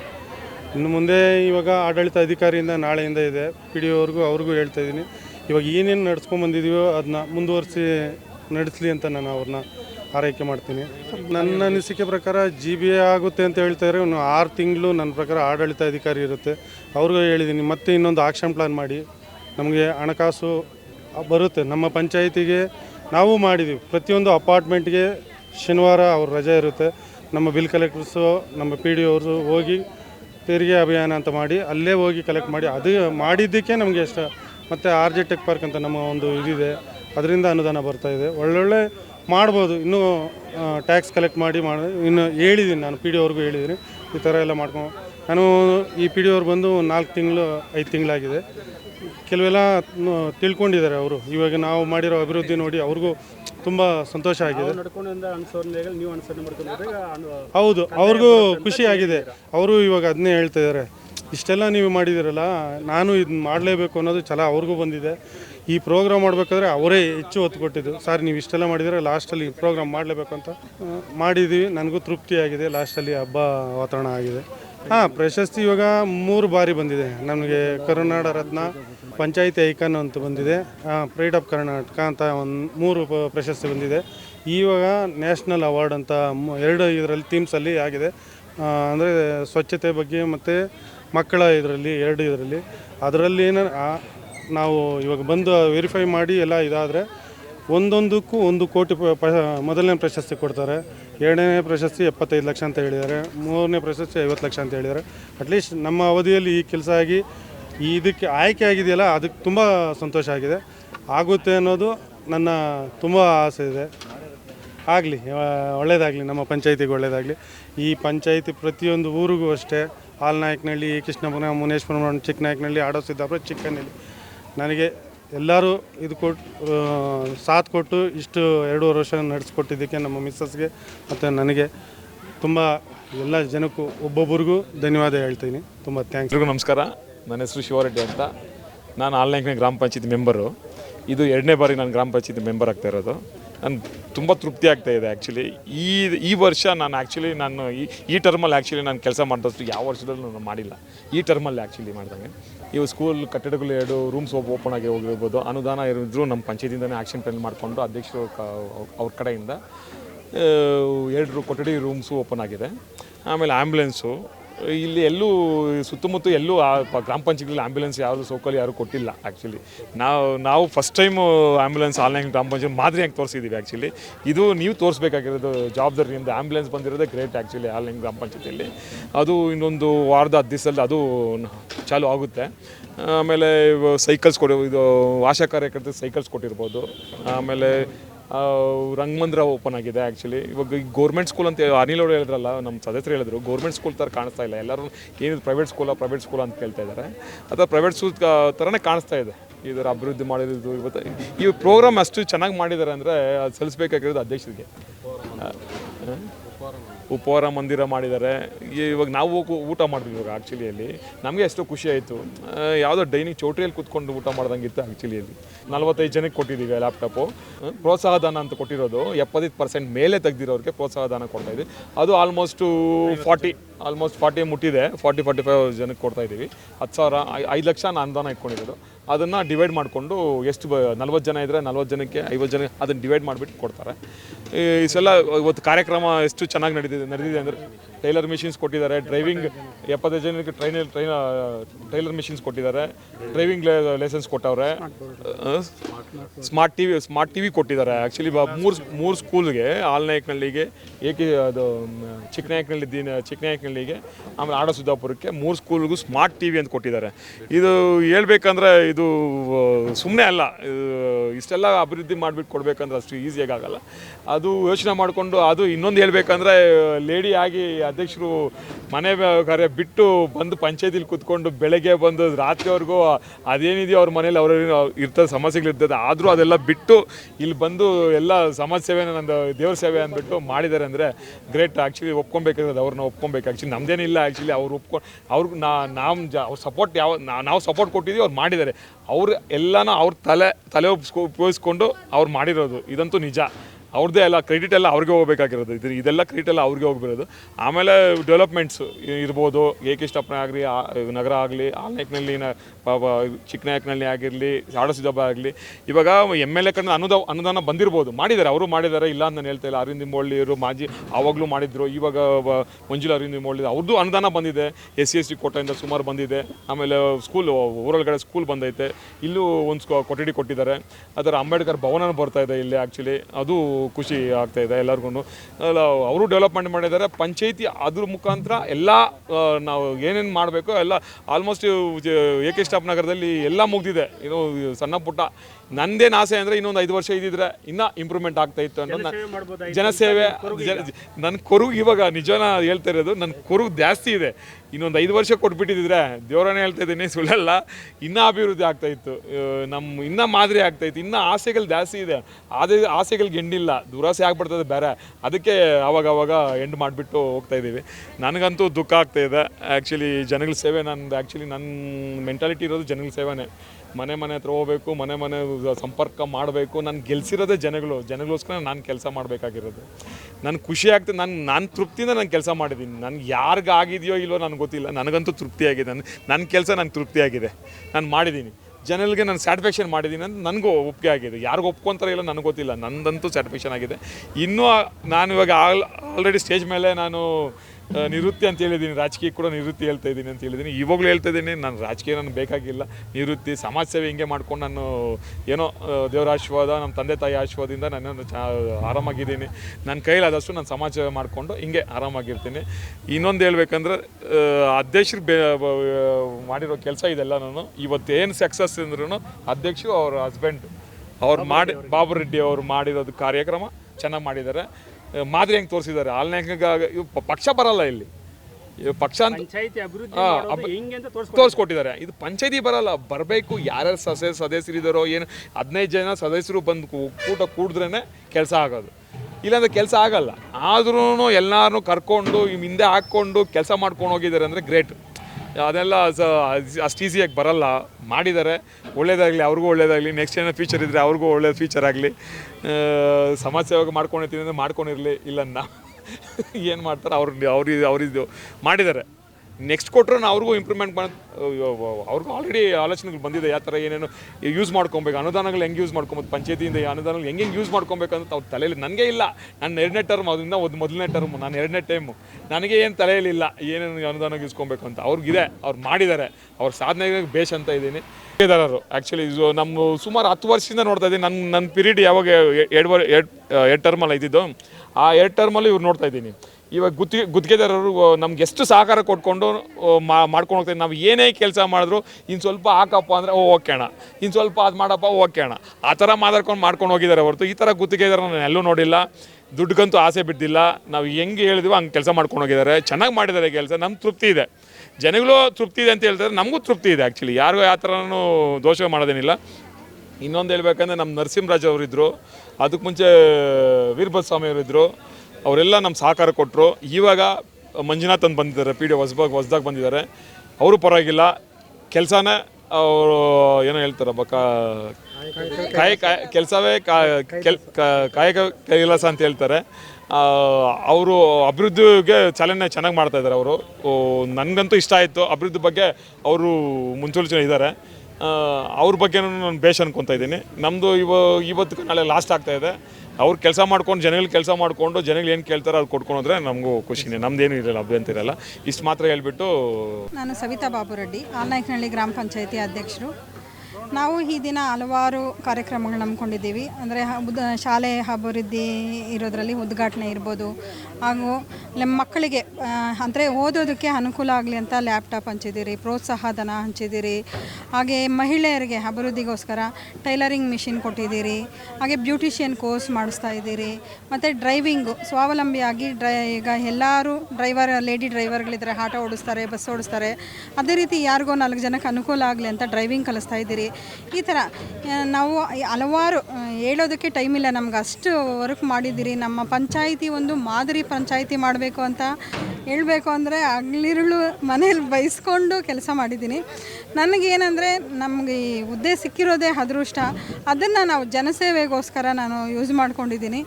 [SPEAKER 5] ಇನ್ನು ಮುಂದೆ ಇವಾಗ ಆಡಳಿತ ಅಧಿಕಾರಿಯಿಂದ ನಾಳೆಯಿಂದ ಇದೆ. ಪಿ ಡಿ ಅವ್ರಿಗೂ ಅವ್ರಿಗೂ ಹೇಳ್ತಾ ಇದ್ದೀನಿ. ಇವಾಗ ಏನೇನು ನಡ್ಸ್ಕೊಂಬಂದಿದೀವೋ ಅದನ್ನ ಮುಂದುವರಿಸಿ ನಡೆಸಲಿ ಅಂತ ನಾನು ಅವ್ರನ್ನ ಆರೈಕೆ ಮಾಡ್ತೀನಿ. ನನ್ನ ಅನಿಸಿಕೆ ಪ್ರಕಾರ ಜಿ ಬಿ ಎ ಆಗುತ್ತೆ ಅಂತ ಹೇಳ್ತಾರೆ ಇನ್ನು ಆರು ತಿಂಗಳು ನನ್ನ ಪ್ರಕಾರ ಆಡಳಿತ ಅಧಿಕಾರಿ ಇರುತ್ತೆ. ಅವ್ರಿಗೂ ಹೇಳಿದ್ದೀನಿ ಮತ್ತೆ ಇನ್ನೊಂದು ಆಕ್ಷನ್ ಪ್ಲಾನ್ ಮಾಡಿ. ನಮಗೆ ಹಣಕಾಸು ಬರುತ್ತೆ. ನಮ್ಮ ಪಂಚಾಯಿತಿಗೆ ನಾವು ಮಾಡಿದ್ದೀವಿ ಪ್ರತಿಯೊಂದು ಅಪಾರ್ಟ್ಮೆಂಟ್ಗೆ ಶನಿವಾರ ಅವ್ರ ರಜೆ ಇರುತ್ತೆ. ನಮ್ಮ ಬಿಲ್ ಕಲೆಕ್ಟರ್ಸು, ನಮ್ಮ ಪಿ ಡಿ ಅವರು ಹೋಗಿ ತೆರಿಗೆ ಅಭಿಯಾನ ಅಂತ ಮಾಡಿ ಅಲ್ಲೇ ಹೋಗಿ ಕಲೆಕ್ಟ್ ಮಾಡಿ ಅದು ಮಾಡಿದ್ದಕ್ಕೆ ನಮಗೆ ಇಷ್ಟ ಮತ್ತು ಆರ್ ಜೆ ಟೆಕ್ ಪಾರ್ಕ್ ಅಂತ ನಮ್ಮ ಒಂದು ಇದಿದೆ. ಅದರಿಂದ ಅನುದಾನ ಬರ್ತಾ ಇದೆ. ಒಳ್ಳೊಳ್ಳೆ ಮಾಡ್ಬೋದು. ಇನ್ನೂ ಟ್ಯಾಕ್ಸ್ ಕಲೆಕ್ಟ್ ಮಾಡಿ ಮಾಡಿ, ಇನ್ನು ಹೇಳಿದ್ದೀನಿ ನಾನು, ಪಿ ಡಿ ಅವ್ರಿಗೂ ಹೇಳಿದ್ದೀನಿ ಈ ಥರ ಎಲ್ಲ ಮಾಡ್ಕೊಂಡು ನಾನು ಈ ಪಿ ಡಿ ಅವ್ರು ಬಂದು ನಾಲ್ಕು ತಿಂಗಳು, ಐದು ತಿಂಗಳಾಗಿದೆ. ಕೆಲವೆಲ್ಲ ತಿಳ್ಕೊಂಡಿದ್ದಾರೆ ಅವರು. ಇವಾಗ ನಾವು ಮಾಡಿರೋ ಅಭಿವೃದ್ಧಿ ನೋಡಿ ಅವ್ರಿಗೂ ತುಂಬ ಸಂತೋಷ ಆಗಿದೆ. ಹೌದು ಅವ್ರಿಗೂ ಖುಷಿ ಆಗಿದೆ. ಅವರು ಇವಾಗ ಅದನ್ನೇ ಹೇಳ್ತಾ ಇದ್ದಾರೆ. ಇಷ್ಟೆಲ್ಲ ನೀವು ಮಾಡಿದಿರಲ್ಲ ನಾನು ಇದು ಮಾಡಲೇಬೇಕು ಅನ್ನೋದು ಛಲ ಅವ್ರಿಗೂ ಬಂದಿದೆ. ಈ ಪ್ರೋಗ್ರಾಮ್ ಮಾಡಬೇಕಾದ್ರೆ ಅವರೇ ಹೆಚ್ಚು ಒತ್ತು ಕೊಟ್ಟಿದ್ದು. ಸರ್ ನೀವು ಇಷ್ಟೆಲ್ಲ ಮಾಡಿದರೆ ಲಾಸ್ಟಲ್ಲಿ ಪ್ರೋಗ್ರಾಮ್ ಮಾಡಲೇಬೇಕು ಅಂತ ಮಾಡಿದ್ದೀವಿ. ನನಗೂ ತೃಪ್ತಿಯಾಗಿದೆ ಲಾಸ್ಟಲ್ಲಿ ಹಬ್ಬ ವಾತಾವರಣ ಆಗಿದೆ. ಹಾಂ ಪ್ರಶಸ್ತಿ ಇವಾಗ ಮೂರು ಬಾರಿ ಬಂದಿದೆ. ನಮಗೆ ಕರುನಾಡ ರತ್ನ ಪಂಚಾಯತಿ ಐಕಾನ್ ಅಂತ ಬಂದಿದೆ. ಪ್ರೈಡ್ ಆಫ್ ಕರ್ನಾಟಕ ಅಂತ ಒಂದು ಮೂರು ಪ್ರಶಸ್ತಿ ಬಂದಿದೆ. ಇವಾಗ ನ್ಯಾಷನಲ್ ಅವಾರ್ಡ್ ಅಂತ ಎರಡು ಇದರಲ್ಲಿ ಥೀಮ್ಸಲ್ಲಿ ಆಗಿದೆ. ಅಂದರೆ ಸ್ವಚ್ಛತೆ ಬಗ್ಗೆ ಮತ್ತು ಮಕ್ಕಳ ಇದರಲ್ಲಿ, ಎರಡು ಇದರಲ್ಲಿ. ಅದರಲ್ಲಿ ಏನ ನಾವು ಇವಾಗ ಬಂದು ವೆರಿಫೈ ಮಾಡಿ ಎಲ್ಲ ಇದಾದರೆ ಒಂದೊಂದಕ್ಕೂ ಒಂದು ಕೋಟಿ ಪ- ಮೊದಲನೇ ಪ್ರಶಸ್ತಿ ಕೊಡ್ತಾರೆ. ಎರಡನೇ ಪ್ರಶಸ್ತಿ ಎಪ್ಪತ್ತೈದು ಲಕ್ಷ ಅಂತ ಹೇಳಿದ್ದಾರೆ. ಮೂರನೇ ಪ್ರಶಸ್ತಿ ಐವತ್ತು ಲಕ್ಷ ಅಂತ ಹೇಳಿದ್ದಾರೆ. ಅಟ್ಲೀಸ್ಟ್ ನಮ್ಮ ಅವಧಿಯಲ್ಲಿ ಈ ಕೆಲಸ ಆಗಿ ಇದಕ್ಕೆ ಆಯ್ಕೆ ಆಗಿದೆಯಲ್ಲ, ಅದಕ್ಕೆ ತುಂಬ ಸಂತೋಷ ಆಗಿದೆ. ಆಗುತ್ತೆ ಅನ್ನೋದು ನನ್ನ ತುಂಬ ಆಸೆ ಇದೆ. ಆಗಲಿ ಒಳ್ಳೆಯದಾಗಲಿ ನಮ್ಮ ಪಂಚಾಯತಿಗೆ ಒಳ್ಳೇದಾಗಲಿ. ಈ ಪಂಚಾಯತಿ ಪ್ರತಿಯೊಂದು ಊರಿಗೂ ಅಷ್ಟೇ. ಹಾಲ್ನಾಯಕನಹಳ್ಳಿ ಕೃಷ್ಣಪುರ ಮುನೇಶ್ವರ ಚಿಕ್ಕನಾಯಕನಹಳ್ಳಿ ಆಡೋ ಸಿದ್ದಾಪುರ ಚಿಕ್ಕನಹಳ್ಳಿ ನನಗೆ ಎಲ್ಲರೂ ಇದು ಕೊಟ್ಟು ಸಾಥ್ ಕೊಟ್ಟು ಇಷ್ಟು ಎರಡೂವರೆ ವರ್ಷ ನಡೆಸ್ಕೊಟ್ಟಿದ್ದಕ್ಕೆ ನಮ್ಮ ಮಿಸ್ಸಸ್ಗೆ ಮತ್ತು ನನಗೆ ತುಂಬ ಎಲ್ಲ ಜನಕ್ಕೂ, ಒಬ್ಬೊಬ್ಬರಿಗೂ ಧನ್ಯವಾದ ಹೇಳ್ತೀನಿ. ತುಂಬ ಥ್ಯಾಂಕ್ಸ್
[SPEAKER 6] ನಮಸ್ಕಾರ. ನನ್ನ ಹೆಸರು ಶಿವರೆಡ್ಡಿ ಅಂತ. ನಾನು ಆನ್ಲೈನ್ ಗ್ರಾಮ ಪಂಚಾಯತಿ ಮೆಂಬರು ಇದು ಎರಡನೇ ಬಾರಿ ನಾನು ಗ್ರಾಮ ಪಂಚಾಯತಿ ಮೆಂಬರ್ ಆಗ್ತಾ ಇರೋದು. ನಾನು ತುಂಬ ತೃಪ್ತಿ ಆಗ್ತಾ ಇದೆ ಆ್ಯಕ್ಚುಲಿ ಈ ಈ ವರ್ಷ ನಾನು ಆ್ಯಕ್ಚುಲಿ ನಾನು ಈ ಈ ಟರ್ಮಲ್ಲಿ ಆ್ಯಕ್ಚುಲಿ ನಾನು ಕೆಲಸ ಮಾಡಿದಷ್ಟು ಯಾವ ವರ್ಷದಲ್ಲೂ ನಾನು ಮಾಡಿಲ್ಲ. ಈ ಟರ್ಮಲ್ಲಿ ಆ್ಯಕ್ಚುಲಿ ಮಾಡ್ದಂಗೆ. ಇವು ಸ್ಕೂಲ್ ಕಟ್ಟಡಗಳು ಎರಡು ರೂಮ್ಸ್ ಓಪನ್ ಆಗಿ ಹೋಗಿರ್ಬೋದು. ಅನುದಾನ ಇರಿದ್ರು ನಮ್ಮ ಪಂಚಾಯತಿಯಿಂದನೇ ಆ್ಯಕ್ಷನ್ ಪ್ಲಾನ್ ಮಾಡಿಕೊಂಡು ಅಧ್ಯಕ್ಷರು ಅವ್ರ ಕಡೆಯಿಂದ ಎರಡು ಕೊಠಡಿ ರೂಮ್ಸು ಓಪನ್ ಆಗಿದೆ. ಆಮೇಲೆ ಆ್ಯಂಬುಲೆನ್ಸು ಇಲ್ಲಿ ಎಲ್ಲೂ ಸುತ್ತಮುತ್ತ ಎಲ್ಲೂ ಆ ಗ್ರಾಮ ಪಂಚಾಯತಿಗಳಲ್ಲಿ ಆ್ಯಂಬುಲೆನ್ಸ್ ಯಾವುದು ಸೌಕರ್ಯ ಯಾರು ಕೊಟ್ಟಿಲ್ಲ ಆ್ಯಕ್ಚುಲಿ ನಾವು ನಾವು ಫಸ್ಟ್ ಟೈಮು ಆ್ಯಂಬುಲೆನ್ಸ್ ಆನ್ಲೈನ್ ಗ್ರಾಮ ಪಂಚಾಯತ್ ಮಾದರಿಯಾಗಿ ತೋರಿಸಿದ್ದೀವಿ ಆ್ಯಕ್ಚುಲಿ ಇದು ನೀವು ತೋರಿಸ್ಬೇಕಾಗಿರೋದು ಜವಾಬ್ದಾರಿಯಿಂದ ಆ್ಯಂಬುಲೆನ್ಸ್ ಬಂದಿರೋದೇ ಗ್ರೇಟ್ ಆ್ಯಕ್ಚುಲಿ ಆನ್ಲೈನ್ ಗ್ರಾಮ ಪಂಚಾಯತಿಯಲ್ಲಿ ಅದು ಇನ್ನೊಂದು ವಾರದ ಹತ್ತು ದಿವಸದಲ್ಲಿ ಅದು ನ- ಚಾಲು ಆಗುತ್ತೆ. ಆಮೇಲೆ ಸೈಕಲ್ಸ್ ಕೊಡಿ, ಇದು ಆಶಾ ಕಾರ್ಯಕರ್ತರಿಗೆ ಸೈಕಲ್ಸ್ ಕೊಟ್ಟಿರ್ಬೋದು. ಆಮೇಲೆ ರಂಗಮಂದಿರ ಓಪನ್ ಆಗಿದೆ ಆ್ಯಕ್ಚುಲಿ ಇವಾಗ ಈ ಗೌರ್ಮೆಂಟ್ ಸ್ಕೂಲ್ ಅಂತ ಅನಿಲ್ ಅವರು ಹೇಳಿದ್ರಲ್ಲ, ನಮ್ಮ ಸದಸ್ಯರು ಹೇಳಿದ್ರು ಗೌರ್ಮೆಂಟ್ ಸ್ಕೂಲ್ ಥರ ಕಾಣಿಸ್ತಾ ಇಲ್ಲ. ಎಲ್ಲರೂ ಏನಿದು ಪ್ರೈವೇಟ್ ಸ್ಕೂಲ ಪ್ರೈವೇಟ್ ಸ್ಕೂಲ್ ಅಂತ ಕೇಳ್ತಾ ಇದ್ದಾರೆ ಅಥವಾ ಪ್ರೈವೇಟ್ ಸ್ಕೂಲ್ ಥರನೇ ಕಾಣಿಸ್ತಾ ಇದೆ. ಇದರ ಅಭಿವೃದ್ಧಿ ಮಾಡಿರೋದು, ಇವತ್ತು ಈ ಪ್ರೋಗ್ರಾಮ್ ಅಷ್ಟು ಚೆನ್ನಾಗಿ ಮಾಡಿದ್ದಾರೆ ಅಂದರೆ ಅದು ಸಲ್ಲಿಸ್ಬೇಕಾಗಿರೋದು ಅಧ್ಯಕ್ಷರಿಗೆ? ಉಪಹಾರ ಮಂದಿರ ಮಾಡಿದ್ದಾರೆ. ಇವಾಗ ನಾವು ಊಟ ಮಾಡಿದ್ವಿ ಇವಾಗ ಆ್ಯಕ್ಚುಲಿಯಲ್ಲಿ ನಮಗೆ ಎಷ್ಟೋ ಖುಷಿ ಆಯಿತು. ಯಾವುದೋ ಡೈನಿಂಗ್ ಚೌಟ್ರಿಯಲ್ಲಿ ಕೂತ್ಕೊಂಡು ಊಟ ಮಾಡ್ದಂಗಿತ್ತು ಆ್ಯಕ್ಚುಲಿಯಲ್ಲಿ ನಲ್ವತ್ತೈದು ಜನಕ್ಕೆ ಕೊಟ್ಟಿದ್ದೀವಿ ಲ್ಯಾಪ್ಟಾಪು ಪ್ರೋತ್ಸಾಹ ಧನ ಅಂತ ಕೊಟ್ಟಿರೋದು. ಎಪ್ಪತ್ತೈದು ಪರ್ಸೆಂಟ್ ಮೇಲೆ ತೆಗ್ದಿರೋರಿಗೆ ಪ್ರೋತ್ಸಾಹಧನ ಕೊಡ್ತಾ ಇದ್ದೀವಿ. ಅದು ಆಲ್ಮೋಸ್ಟು ಫಾರ್ಟಿ ಆಲ್ಮೋಸ್ಟ್ ಫಾರ್ಟಿ ಮುಟ್ಟಿದೆ. ಫಾರ್ಟಿ ಫಾರ್ಟಿ ಫೈವ್ ಜನಕ್ಕೆ ಕೊಡ್ತಾ ಇದ್ದೀವಿ. ಹತ್ತು ಸಾವಿರ ಐದು ಲಕ್ಷ ನಾನು ಅನುದಾನ ಇಟ್ಕೊಂಡಿರೋದು. ಅದನ್ನು ಡಿವೈಡ್ ಮಾಡಿಕೊಂಡು ಎಷ್ಟು ಬ ನಲ್ವತ್ತು ಜನ ಇದ್ದರೆ ನಲ್ವತ್ತು ಜನಕ್ಕೆ ಐವತ್ತು ಜನ ಅದನ್ನು ಡಿವೈಡ್ ಮಾಡಿಬಿಟ್ಟು ಕೊಡ್ತಾರೆ. ಇಷ್ಟೆಲ್ಲ ಇವತ್ತು ಕಾರ್ಯಕ್ರಮ ಎಷ್ಟು ಚೆನ್ನಾಗಿ ನಡೆದಿದೆ ನಡೆದಿದೆ ಅಂದರೆ ಟೈಲರ್ ಮಿಷಿನ್ಸ್ ಕೊಟ್ಟಿದ್ದಾರೆ. ಡ್ರೈವಿಂಗ್ ಎಪ್ಪತ್ತೈದು ಜನಕ್ಕೆ ಟ್ರೈನ್ ಟ್ರೈನ್ ಟೈಲರ್ ಮಿಷಿನ್ಸ್ ಕೊಟ್ಟಿದ್ದಾರೆ. ಡ್ರೈವಿಂಗ್ ಲೈಸೆನ್ಸ್ ಕೊಟ್ಟವ್ರೆ. Smart T V smart T V ಕೊಟ್ಟಿದ್ದಾರೆ. ಆ್ಯಕ್ಚುಲಿ ಮೂರು ಮೂರು ಸ್ಕೂಲ್ಗೆ ಆಲ್ನಾಯಕನಹಳ್ಳಿಗೆ ಏಕೆ ಅದು ಚಿಕ್ಕನಾಯಕನಹಳ್ಳಿ ದೀನ ಚಿಕ್ಕನಾಯಕನಹಳ್ಳಿಗೆ ಆಮೇಲೆ ಆಡ ಸುದ್ದಾಪುರಕ್ಕೆ ಮೂರು ಸ್ಕೂಲ್ಗೂ ಸ್ಮಾರ್ಟ್ ಟಿ ವಿ ಅಂತ ಕೊಟ್ಟಿದ್ದಾರೆ. ಇದು ಹೇಳ್ಬೇಕಂದ್ರೆ ಇದು ಸುಮ್ಮನೆ ಅಲ್ಲ. ಇಷ್ಟೆಲ್ಲ ಅಭಿವೃದ್ಧಿ ಮಾಡಿಬಿಟ್ಟು ಕೊಡಬೇಕಂದ್ರೆ ಅಷ್ಟು ಈಸಿಯಾಗಿ ಆಗಲ್ಲ. ಅದು ಯೋಚನೆ ಮಾಡಿಕೊಂಡು ಅದು ಇನ್ನೊಂದು ಹೇಳ್ಬೇಕಂದ್ರೆ ಲೇಡಿ ಆಗಿ ಅಧ್ಯಕ್ಷರು ಮನೆ ಕಾರ್ಯ ಬಿಟ್ಟು ಬಂದು ಪಂಚಾಯತಿಲಿ ಕೂತ್ಕೊಂಡು ಬೆಳಗ್ಗೆ ಬಂದು ರಾತ್ರಿವರೆಗೂ ಅದೇನಿದೆಯೋ ಅವ್ರ ಮನೇಲಿ ಅವ್ರ ಇರ್ತದೆ, ಸಮಸ್ಯೆಗಳಿರ್ತದೆ, ಆದರೂ ಅದೆಲ್ಲ ಬಿಟ್ಟು ಇಲ್ಲಿ ಬಂದು ಎಲ್ಲ ಸಮಾಜ ಸೇವೆ, ನಂದು ದೇವ್ರ ಸೇವೆ ಅಂದ್ಬಿಟ್ಟು ಮಾಡಿದ್ದಾರೆ ಅಂದರೆ ಗ್ರೇಟ್. ಆ್ಯಕ್ಚುಲಿ ಒಪ್ಕೊಬೇಕಾಗಿರೋದು ಅವ್ರನ್ನ ಒಪ್ಕೊಬೇಕು. ಆ್ಯಕ್ಚುಲಿ ನಮ್ದೇನಿಲ್ಲ ಆ್ಯಕ್ಚುಲಿ ಅವ್ರು ಒಪ್ಕೊ, ಅವ್ರಿಗೆ ನಾ, ನಾವು ಜ, ಅವ್ರ ಸಪೋರ್ಟ್ ಯಾವ ನಾವು ಸಪೋರ್ಟ್ ಕೊಟ್ಟಿದ್ದೀವಿ ಅವ್ರು ಮಾಡಿದ್ದಾರೆ. ಅವ್ರು ಎಲ್ಲನೂ ಅವ್ರ ತಲೆ ತಲೆ ಉಪ್ಸ್ಕೊ ಉಪಯೋಗಿಸ್ಕೊಂಡು ಅವ್ರು ಮಾಡಿರೋದು. ಇದಂತೂ ನಿಜ. ಅವ್ರದ್ದೇ ಎಲ್ಲ ಕ್ರೆಡಿಟ್ ಎಲ್ಲ ಅವ್ರಿಗೆ ಹೋಗಬೇಕಾಗಿರೋದು. ಇದು ಇದೆಲ್ಲ ಕ್ರೆಡಿಟ್ ಎಲ್ಲ ಅವ್ರಿಗೆ ಹೋಗ್ಬಿರೋದು ಆಮೇಲೆ ಡೆವಲಪ್ಮೆಂಟ್ಸ್ ಇರ್ಬೋದು. ಏಕೇಷ್ಟಪ್ಪನ ಆಗಲಿ ನಗರ ಆಗಲಿ ಆಲ್ನಾಯಕನಲ್ಲಿ ಚಿಕ್ಕನಾಯಕನಲ್ಲಿ ಆಗಿರಲಿ ಆಡಸಿದಬ್ಬ ಆಗಲಿ. ಇವಾಗ ಎಂ ಎಲ್ ಎ ಕಡೆ ಅನುದಾನ ಅನುದಾನ ಬಂದಿರ್ಬೋದು. ಮಾಡಿದ್ದಾರೆ, ಅವರು ಮಾಡಿದ್ದಾರೆ. ಇಲ್ಲ ಅಂತ ನಾನು ಹೇಳ್ತಾ ಇಲ್ಲ. ಅರವಿಂದ್ ಇವರು ಮಾಜಿ, ಆವಾಗಲೂ ಮಾಡಿದ್ರು. ಇವಾಗ ಮಂಜುಲ ಅರವಿಂದ ನಿಂಬೋಳ್ಳಿ ಅವ್ರದ್ದು ಅನುದಾನ ಬಂದಿದೆ. ಎಸ್ ಸಿ ಎಸ್ ಸಿ ಕೋಟೆಯಿಂದ ಸುಮಾರು ಬಂದಿದೆ. ಆಮೇಲೆ ಸ್ಕೂಲ್ ಊರೊಳಗಡೆ ಸ್ಕೂಲ್ ಬಂದೈತೆ. ಇಲ್ಲೂ ಒಂದು ಕೊಠಡಿ ಕೊಟ್ಟಿದ್ದಾರೆ. ಅದರ ಅಂಬೇಡ್ಕರ್ ಭವನ ಬರ್ತಾ ಇದೆ ಇಲ್ಲಿ ಆ್ಯಕ್ಚುಲಿ ಅದು ಖುಷಿ ಆಗ್ತಾ ಇದೆ ಎಲ್ಲರಿಗೂ ಅವರು ಡೆವಲಪ್ಮೆಂಟ್ ಮಾಡಿದ್ದಾರೆ, ಪಂಚಾಯಿತಿ ಅದ್ರ ಮುಖಾಂತರ ಎಲ್ಲ ನಾವು ಏನೇನು ಮಾಡಬೇಕು ಎಲ್ಲ ಆಲ್ಮೋಸ್ಟ್ ಎ ಕೆ ಸ್ಟಾಪ್ ನಗರದಲ್ಲಿ ಎಲ್ಲ ಮುಗಿದಿದೆ. ಇದು ಸಣ್ಣ ಪುಟ್ಟ ನಂದೇನು ಆಸೆ ಅಂದರೆ ಇನ್ನೊಂದು ಐದು ವರ್ಷ ಇದ್ದಿದ್ರೆ ಇನ್ನೂ ಇಂಪ್ರೂವ್ಮೆಂಟ್ ಆಗ್ತಾ ಇತ್ತು ಅನ್ನೋದು ನಾನು- ಜನಸೇವೆ ನನ್ನ ಕೊರಗು ಇವಾಗ ನಿಜನ ಹೇಳ್ತಾ ಇರೋದು ನನ್ನ ಕೊರಗು ಜಾಸ್ತಿ ಇದೆ. ಇನ್ನೊಂದು ಐದು ವರ್ಷ ಕೊಟ್ಬಿಟ್ಟಿದ್ರೆ ದೇವರನ್ನೇ ಹೇಳ್ತಾ ಇದ್ದೀನಿ ಸುಳ್ಳಲ್ಲ. ಇನ್ನೂ ಅಭಿವೃದ್ಧಿ ಆಗ್ತಾ ಇತ್ತು. ನಮ್ಮ ಇನ್ನೂ ಮಾದರಿ ಆಗ್ತಾ ಇತ್ತು. ಇನ್ನೂ ಆಸೆಗಳು ಜಾಸ್ತಿ ಇದೆ. ಆದ್ರೆ ಆಸೆಗಳಿಗೆ ಎಂಡಿಲ್ಲ. ದುರಾಸೆ ಆಗ್ಬಿಡ್ತದೆ ಬೇರೆ. ಅದಕ್ಕೆ ಅವಾಗ ಅವಾಗ ಎಂಡ್ ಮಾಡಿಬಿಟ್ಟು ಹೋಗ್ತಾ ಇದ್ದೀವಿ. ನನಗಂತೂ ದುಃಖ ಆಗ್ತಾ ಇದೆ. ಆ್ಯಕ್ಚುಲಿ ಜನಗಳ ಸೇವೆ ನಂದು ಆ್ಯಕ್ಚುಲಿ ನನ್ನ ಮೆಂಟಾಲಿಟಿ ಇರೋದು ಜನಗಳ ಸೇವೆನೇ. ಮನೆ ಮನೆ ಹತ್ರ ಹೋಗ್ಬೇಕು, ಮನೆ ಮನೆ ಸಂಪರ್ಕ ಮಾಡಬೇಕು. ನಾನು ಗೆಲ್ಸಿರೋದೇ ಜನಗಳು. ಜನಗಳೋಸ್ಕರ ನಾನು ಕೆಲಸ ಮಾಡಬೇಕಾಗಿರೋದು. ನನಗೆ ಖುಷಿ ಆಗ್ತದೆ ನಾನು ನಾನು ತೃಪ್ತಿಯಿಂದ ನಾನು ಕೆಲಸ ಮಾಡಿದ್ದೀನಿ ನನಗೆ ಯಾರಿಗೆ ಆಗಿದೆಯೋ ಇಲ್ವೋ ನನಗೆ ಗೊತ್ತಿಲ್ಲ. ನನಗಂತೂ ತೃಪ್ತಿಯಾಗಿದೆ. ನನ್ನ ನನ್ನ ಕೆಲಸ ನನಗೆ ತೃಪ್ತಿಯಾಗಿದೆ. ನಾನು ಮಾಡಿದ್ದೀನಿ ಜನಗಳಿಗೆ ನಾನು ಸ್ಯಾಟಿಸ್ಫ್ಯಾಕ್ಷನ್ ಮಾಡಿದ್ದೀನಿ ಅಂತ ನನಗೂ ಒಪ್ಪಿಗೆ ಆಗಿದೆ. ಯಾರಿಗೂ ಒಪ್ಕೊಂತಾರೆ ಇಲ್ಲ ನನಗೆ ಗೊತ್ತಿಲ್ಲ. ನಂದಂತೂ ಸ್ಯಾಟಿಸ್ಫ್ಯಾಕ್ಷನ್ ಆಗಿದೆ. ಇನ್ನೂ ನಾನು ಇವಾಗ ಆಲ್, ಆಲ್ರೆಡಿ ಸ್ಟೇಜ್ ಮೇಲೆ ನಾನು ನಿವೃತ್ತಿ ಅಂತ ಹೇಳಿದ್ದೀನಿ ರಾಜಕೀಯ ಕೂಡ ನಿವೃತ್ತಿ ಹೇಳ್ತಾ ಇದ್ದೀನಿ ಅಂತ ಹೇಳಿದ್ದೀನಿ ಇವಾಗಲೂ ಹೇಳ್ತಾ ಇದ್ದೀನಿ ನಾನು ರಾಜಕೀಯ ನನಗೆ ಬೇಕಾಗಿಲ್ಲ. ನಿವೃತ್ತಿ ಸಮಾಜ ಸೇವೆ ಹಿಂಗೆ ಮಾಡ್ಕೊಂಡು ನಾನು ಏನೋ ದೇವರ ಆಶೀರ್ವಾದ ನಮ್ಮ ತಂದೆ ತಾಯಿ ಆಶೀರ್ವಾದದಿಂದ ನಾನು ಚಾ ಆರಾಮಾಗಿದ್ದೀನಿ. ನನ್ನ ಕೈಲಾದಷ್ಟು ನಾನು ಸಮಾಜ ಸೇವೆ ಮಾಡಿಕೊಂಡು ಹಿಂಗೆ ಆರಾಮಾಗಿರ್ತೀನಿ. ಇನ್ನೊಂದು ಹೇಳ್ಬೇಕಂದ್ರೆ ಅಧ್ಯಕ್ಷರು ಬೇ ಮಾಡಿರೋ ಕೆಲಸ ಇದೆಲ್ಲ ನಾನು ಇವತ್ತು ಏನು ಸಕ್ಸಸ್ ಅಂದ್ರೂ ಅಧ್ಯಕ್ಷರು ಅವ್ರ ಹಸ್ಬೆಂಡ್ ಅವ್ರು ಮಾಡಿ ಬಾಬು ರೆಡ್ಡಿ ಅವರು ಮಾಡಿರೋದು ಕಾರ್ಯಕ್ರಮ ಚೆನ್ನಾಗಿ ಮಾಡಿದ್ದಾರೆ. ಮಾದರಿ ಹೆಂಗೆ ತೋರಿಸಿದ್ದಾರೆ? ಆಲ್ನಾಗ ಪಕ್ಷ ಬರಲ್ಲ ಇಲ್ಲಿ. ಪಕ್ಷ ಅಂತ ತೋರಿಸ್ಕೊಟ್ಟಿದ್ದಾರೆ. ಇದು ಪಂಚಾಯತಿ ಬರಲ್ಲ. ಬರಬೇಕು ಯಾರ್ಯಾರು ಸದಸ್ಯ ಸದಸ್ಯರಿದ್ದಾರೋ ಏನು ಹದಿನೈದು ಜನ ಸದಸ್ಯರು ಬಂದು ಕೂಟ ಕೂಡಿದ್ರೇ ಕೆಲಸ ಆಗೋದು. ಇಲ್ಲಾಂದ್ರೆ ಕೆಲಸ ಆಗಲ್ಲ. ಆದ್ರೂ ಎಲ್ಲರನ್ನೂ ಕರ್ಕೊಂಡು ಹಿಂದೆ ಹಾಕ್ಕೊಂಡು ಕೆಲಸ ಮಾಡ್ಕೊಂಡು ಹೋಗಿದ್ದಾರೆ ಅಂದರೆ ಗ್ರೇಟ್. ಅದೆಲ್ಲ ಅಷ್ಟು ಈಸಿಯಾಗಿ ಬರಲ್ಲ. ಮಾಡಿದ್ದಾರೆ. ಒಳ್ಳೇದಾಗಲಿ, ಅವ್ರಿಗೂ ಒಳ್ಳೇದಾಗಲಿ. ನೆಕ್ಸ್ಟ್ ಏನೋ ಫ್ಯೂಚರ್ ಇದ್ದರೆ ಅವ್ರಿಗೂ ಒಳ್ಳೆ ಫ್ಯೂಚರ್ ಆಗಲಿ. ಸಮಾಜ ಸೇವಾಗ ಮಾಡ್ಕೊಂಡಿರ್ತೀನಿ ಅಂದರೆ ಮಾಡ್ಕೊಂಡಿರಲಿ. ಇಲ್ಲ ಏನು ಮಾಡ್ತಾರೆ? ಅವ್ರು ಅವ್ರಿದ್ದು ಅವ್ರಿದ್ದು ಮಾಡಿದ್ದಾರೆ. ನೆಕ್ಸ್ಟ್ ಕೊಟ್ಟರು ಅವ್ರಿಗೂ ಇಂಪ್ರೂವ್ಮೆಂಟ್ ಮಾಡಿ ಅವ್ರಿಗೂ ಆಲ್ರೆಡಿ ಆಲೋಚನೆಗಳು ಬಂದಿದೆ. ಯಾವ ಥರ ಏನೇನು ಯೂಸ್ ಮಾಡ್ಕೊಬೇಕು? ಅನುದಾನಗಳು ಹೆಂಗೆ ಯೂಸ್ ಮಾಡ್ಕೊಬೋದು ಪಂಚಾಯತಿಯಿಂದ ಅನುದಾನಗಳು ಹೆಂಗೆ ಯೂಸ್ ಮಾಡ್ಕೊಬೇಕಂತ ಅವ್ರ ತಲೆಯಲ್ಲಿ ನನಗೆ ಇಲ್ಲ. ನಾನು ಎರಡನೇ ಟರ್ಮ್ ಅದರಿಂದ ಒಂದು ಮೊದಲನೇ ಟರ್ಮ್ ನಾನು ಎರಡನೇ ಟೈಮು ನನಗೆ ಏನು ತಲೆಯಲ್ಲಿ ಇಲ್ಲ. ಏನೇನು ಅನುದಾನ ಯೂಸ್ಕೊಬೇಕು ಅಂತ. ಅವ್ರಿಗಿದೆ ಅವ್ರು ಮಾಡಿದ್ದಾರೆ. ಅವ್ರ ಸಾಧನೆಗೆ ಬೇಷ್ ಅಂತ ಇದ್ದೀನಿ. ಇದಾರರು ಆ್ಯಕ್ಚುಲಿ ನಮ್ಮ ಸುಮಾರು ಹತ್ತು ವರ್ಷದಿಂದ ನೋಡ್ತಾ ಇದ್ದೀನಿ. ನನ್ನ ನನ್ನ ಪಿರಿಯಡ್ ಯಾವಾಗ ಎರಡು ಎರಡು ಎರಡು ಟರ್ಮಲ್ಲಿ ಇದ್ದಿದ್ದು. ಆ ಎರಡು ಟರ್ಮಲ್ಲಿ ಇವ್ರು ನೋಡ್ತಾ ಇದ್ದೀನಿ. ಇವಾಗ ಗುತ್ತಿಗೆ ಗುತ್ತಿಗೆದಾರರು ನಮ್ಗೆ ಎಷ್ಟು ಸಹಕಾರ ಕೊಟ್ಕೊಂಡು ಮಾಡ್ಕೊಂಡು ಹೋಗ್ತಾರೆ ನಾವು ಏನೇ ಕೆಲಸ ಮಾಡಿದ್ರು ಇನ್ನು ಸ್ವಲ್ಪ ಹಾಕಪ್ಪ ಅಂದರೆ ಓಕೆ ಅಣ್ಣ. ಇನ್ನು ಸ್ವಲ್ಪ ಅದು ಮಾಡಪ್ಪ ಓಕೆ ಅಣ್ಣ. ಆ ಥರ ಮಾತಾಡ್ಕೊಂಡು ಮಾಡ್ಕೊಂಡು ಹೋಗಿದ್ದಾರೆ ಹೊರತು. ಈ ಥರ ಗುತ್ತಿಗೆದಾರ ನಾನು ಎಲ್ಲೂ ನೋಡಿಲ್ಲ. ದುಡ್ಡುಗಂತೂ ಆಸೆ ಬಿದ್ದಿಲ್ಲ. ನಾವು ಹೆಂಗೆ ಹೇಳಿದ್ವಿ ಹಂಗೆ ಕೆಲಸ ಮಾಡ್ಕೊಂಡು ಹೋಗಿದ್ದಾರೆ. ಚೆನ್ನಾಗಿ ಮಾಡಿದ್ದಾರೆ ಕೆಲಸ. ನಮ್ಮ ತೃಪ್ತಿ ಇದೆ. ಜನಗಳು ತೃಪ್ತಿ ಇದೆ ಅಂತ ಹೇಳ್ತಾರೆ. ನಮಗೂ ತೃಪ್ತಿ ಇದೆ ಆ್ಯಕ್ಚುಲಿ ಯಾರಿಗೂ ಆ ಥರನೂ ದೋಷ ಮಾಡೋದೇನಿಲ್ಲ. ಇನ್ನೊಂದು ಹೇಳ್ಬೇಕಂದ್ರೆ ನಮ್ಮ ನರಸಿಂಹರಾಜ್ ಅವರಿದ್ದರು ಅದಕ್ಕೆ ಮುಂಚೆ ವೀರಭದ್ರ ಸ್ವಾಮಿ ಅವರಿದ್ದರು ಅವರೆಲ್ಲ ನಮ್ಮ ಸಹಕಾರ ಕೊಟ್ಟರು ಇವಾಗ ಮಂಜುನಾಥ್ ಅಂತ ಬಂದಿದ್ದಾರೆ ಪಿ ಡಿ ಹೊಸಬಾಗ್, ಹೊಸ್ದಾಗಿ ಬಂದಿದ್ದಾರೆ. ಅವರು ಪರವಾಗಿಲ್ಲ. ಕೆಲಸನೇ ಅವರು ಏನೋ ಹೇಳ್ತಾರೆ ಬಕ ಕಾಯ ಕಾಯ ಕೆಲಸವೇ ಕೆಲ್ ಕಾಯಕ ಕೈಲಾಸ ಅಂತ ಹೇಳ್ತಾರೆ. ಅವರು ಅಭಿವೃದ್ಧಿಗೆ ಚಾಲನೆ ಚೆನ್ನಾಗಿ ಮಾಡ್ತಾ ಇದ್ದಾರೆ ಅವರು. ನನಗಂತೂ ಇಷ್ಟ ಆಯಿತು. ಅಭಿವೃದ್ಧಿ ಬಗ್ಗೆ ಅವರು ಮುಂಚೂಚನೆ ಇದ್ದಾರೆ. ಅವ್ರ ಬಗ್ಗೆನೂ ನಾನು ಬೇಷ್ ಅನ್ಕೊತಾ ಇದ್ದೀನಿ. ನಮ್ಮದು ಇವ ಇವತ್ತು ನಾಳೆ ಲಾಸ್ಟ್ ಆಗ್ತಾ ಇದೆ. ಅವ್ರು ಕೆಲಸ ಮಾಡ್ಕೊಂಡು ಜನಗಳಿಗೆ ಕೆಲಸ ಮಾಡಿಕೊಂಡು, ಜನಗಳು ಏನು ಕೇಳ್ತಾರೋ ಅದು ಕೊಡ್ಕೊಂಡ್ರೆ ಹೋದ್ರೆ ನಮಗೂ ಖುಷಿನೇ. ನಮ್ದೇನು ಇರಲ್ಲ ಅಭ್ಯಂತ ಇರಲ್ಲ. ಇಷ್ಟು ಮಾತ್ರ ಹೇಳ್ಬಿಟ್ಟು
[SPEAKER 7] ನಾನು ಸವಿತಾ ಬಾಬು ರೆಡ್ಡಿ ಆಲ್ನಾಯ್ಕನಹಳ್ಳಿ ಗ್ರಾಮ ಪಂಚಾಯತಿ ಅಧ್ಯಕ್ಷರು. ನಾವು ಈ ದಿನ ಹಲವಾರು ಕಾರ್ಯಕ್ರಮಗಳು ನಂಬ್ಕೊಂಡಿದ್ದೀವಿ. ಅಂದರೆ ಉದ ಶಾಲೆ ಅಭಿವೃದ್ಧಿ ಇರೋದರಲ್ಲಿ ಉದ್ಘಾಟನೆ ಇರ್ಬೋದು. ಹಾಗೂ ನಮ್ಮ ಮಕ್ಕಳಿಗೆ ಅಂದರೆ ಓದೋದಕ್ಕೆ ಅನುಕೂಲ ಆಗಲಿ ಅಂತ ಲ್ಯಾಪ್ಟಾಪ್ ಹಂಚಿದ್ದೀರಿ ಪ್ರೋತ್ಸಾಹ ಧನ ಹಂಚಿದ್ದೀರಿ. ಹಾಗೆ ಮಹಿಳೆಯರಿಗೆ ಅಭಿವೃದ್ಧಿಗೋಸ್ಕರ ಟೈಲರಿಂಗ್ ಮಿಷಿನ್ ಕೊಟ್ಟಿದ್ದೀರಿ. ಹಾಗೆ ಬ್ಯೂಟಿಷಿಯನ್ ಕೋರ್ಸ್ ಮಾಡಿಸ್ತಾ ಇದ್ದೀರಿ. ಮತ್ತು ಡ್ರೈವಿಂಗು, ಸ್ವಾವಲಂಬಿಯಾಗಿ ಡ್ರೈ, ಈಗ ಎಲ್ಲರೂ ಡ್ರೈವರ್, ಲೇಡಿ ಡ್ರೈವರ್ಗಳಿದ್ದಾರೆ ಆಟೋ ಓಡಿಸ್ತಾರೆ, ಬಸ್ ಓಡಿಸ್ತಾರೆ. ಅದೇ ರೀತಿ ಯಾರಿಗೋ ನಾಲ್ಕು ಜನಕ್ಕೆ ಅನುಕೂಲ ಆಗಲಿ ಅಂತ ಡ್ರೈವಿಂಗ್ ಕಲಿಸ್ತಾ ಇದ್ದೀರಿ. ಈ ಥರ ನಾವು ಹಲವಾರು ಹೇಳೋದಕ್ಕೆ ಟೈಮ್ ಇಲ್ಲ. ನಮ್ಗೆ ಅಷ್ಟು ವರ್ಕ್ ಮಾಡಿದ್ದೀರಿ. ನಮ್ಮ ಪಂಚಾಯಿತಿ ಒಂದು ಮಾದರಿ ಪಂಚಾಯಿತಿ ಮಾಡಬೇಕು ಅಂತ ಹೇಳಬೇಕು ಅಂದರೆ ಅಗ್ಲಿರುಳು ಮನೇಲಿ ಬಯಸ್ಕೊಂಡು ಕೆಲಸ ಮಾಡಿದ್ದೀನಿ. ನನಗೇನೆಂದರೆ ನಮಗೆ ಈ ಹುದ್ದೆ ಸಿಕ್ಕಿರೋದೇ ಅದೃಷ್ಟ. ಅದನ್ನು ನಾವು ಜನಸೇವೆಗೋಸ್ಕರ ನಾನು ಯೂಸ್ ಮಾಡ್ಕೊಂಡಿದ್ದೀನಿ.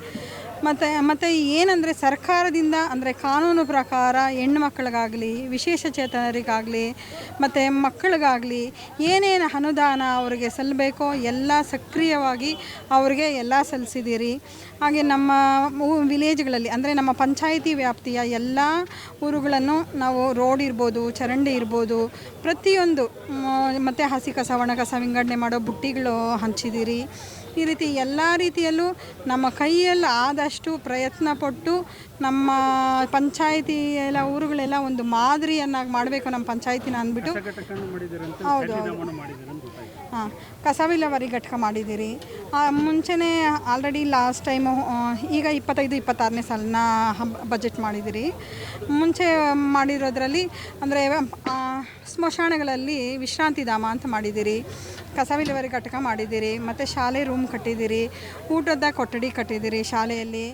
[SPEAKER 7] ಮತ್ತು ಮತ್ತು ಏನಂದರೆ ಸರ್ಕಾರದಿಂದ, ಅಂದರೆ ಕಾನೂನು ಪ್ರಕಾರ ಹೆಣ್ಣು ಮಕ್ಕಳಿಗಾಗಲಿ, ವಿಶೇಷ ಚೇತನರಿಗಾಗಲಿ, ಮತ್ತು ಮಕ್ಕಳಿಗಾಗಲಿ ಏನೇನು ಅನುದಾನ ಅವರಿಗೆ ಸಲ್ಲಬೇಕೋ ಎಲ್ಲ ಸಕ್ರಿಯವಾಗಿ ಅವರಿಗೆ ಎಲ್ಲ ಸಲ್ಲಿಸಿದ್ದೀರಿ ಹಾಗೆ ನಮ್ಮ ವಿಲೇಜ್ಗಳಲ್ಲಿ, ಅಂದರೆ ನಮ್ಮ ಪಂಚಾಯಿತಿ ವ್ಯಾಪ್ತಿಯ ಎಲ್ಲ ಊರುಗಳನ್ನು ನಾವು ರೋಡ್ ಇರ್ಬೋದು, ಚರಂಡಿ ಇರ್ಬೋದು, ಪ್ರತಿಯೊಂದು ಮತ್ತು ಹಸಿ ಕಸ, ಒಣ ಕಸ, ವಿಂಗಡಣೆ ಮಾಡೋ ಬುಟ್ಟಿಗಳು ಹಂಚಿದ್ದೀರಿ. ಈ ರೀತಿ ಎಲ್ಲ ರೀತಿಯಲ್ಲೂ ನಮ್ಮ ಕೈಯಲ್ಲಿ ಆದಷ್ಟು ಪ್ರಯತ್ನ ಪಟ್ಟು ನಮ್ಮ ಪಂಚಾಯಿತಿ ಎಲ್ಲ ಊರುಗಳೆಲ್ಲ ಒಂದು ಮಾದರಿಯನ್ನಾಗಿ ಮಾಡಬೇಕು ನಮ್ಮ ಪಂಚಾಯಿತಿನ ಅಂದ್ಬಿಟ್ಟು. ಹೌದು ಹಾಂ ಕಸ ವಿಲೇವಾರಿ ಘಟಕ ಮಾಡಿದ್ದೀರಿ. ಮುಂಚೆನೇ ಆಲ್ರೆಡಿ ಲಾಸ್ಟ್ ಟೈಮು ಈಗ ಇಪ್ಪತ್ತೈದು ಇಪ್ಪತ್ತಾರನೇ ಸಾಲನ ಬಜೆಟ್ ಮಾಡಿದ್ದೀರಿ. ಮುಂಚೆ ಮಾಡಿರೋದ್ರಲ್ಲಿ ಅಂದರೆ ಸ್ಮಶಾನಗಳಲ್ಲಿ ವಿಶ್ರಾಂತಿ ಧಾಮ ಅಂತ ಮಾಡಿದ್ದೀರಿ. ಕಸ ವಿಲೇವಾರಿ ಘಟಕ ಮಾಡಿದ್ದೀರಿ. ಮತ್ತು ಶಾಲೆ ರೂಮ್ ಕಟ್ಟಿದ್ದೀರಿ. ಊಟದ ಕೊಠಡಿ ಕಟ್ಟಿದ್ದೀರಿ ಶಾಲೆಯಲ್ಲಿ.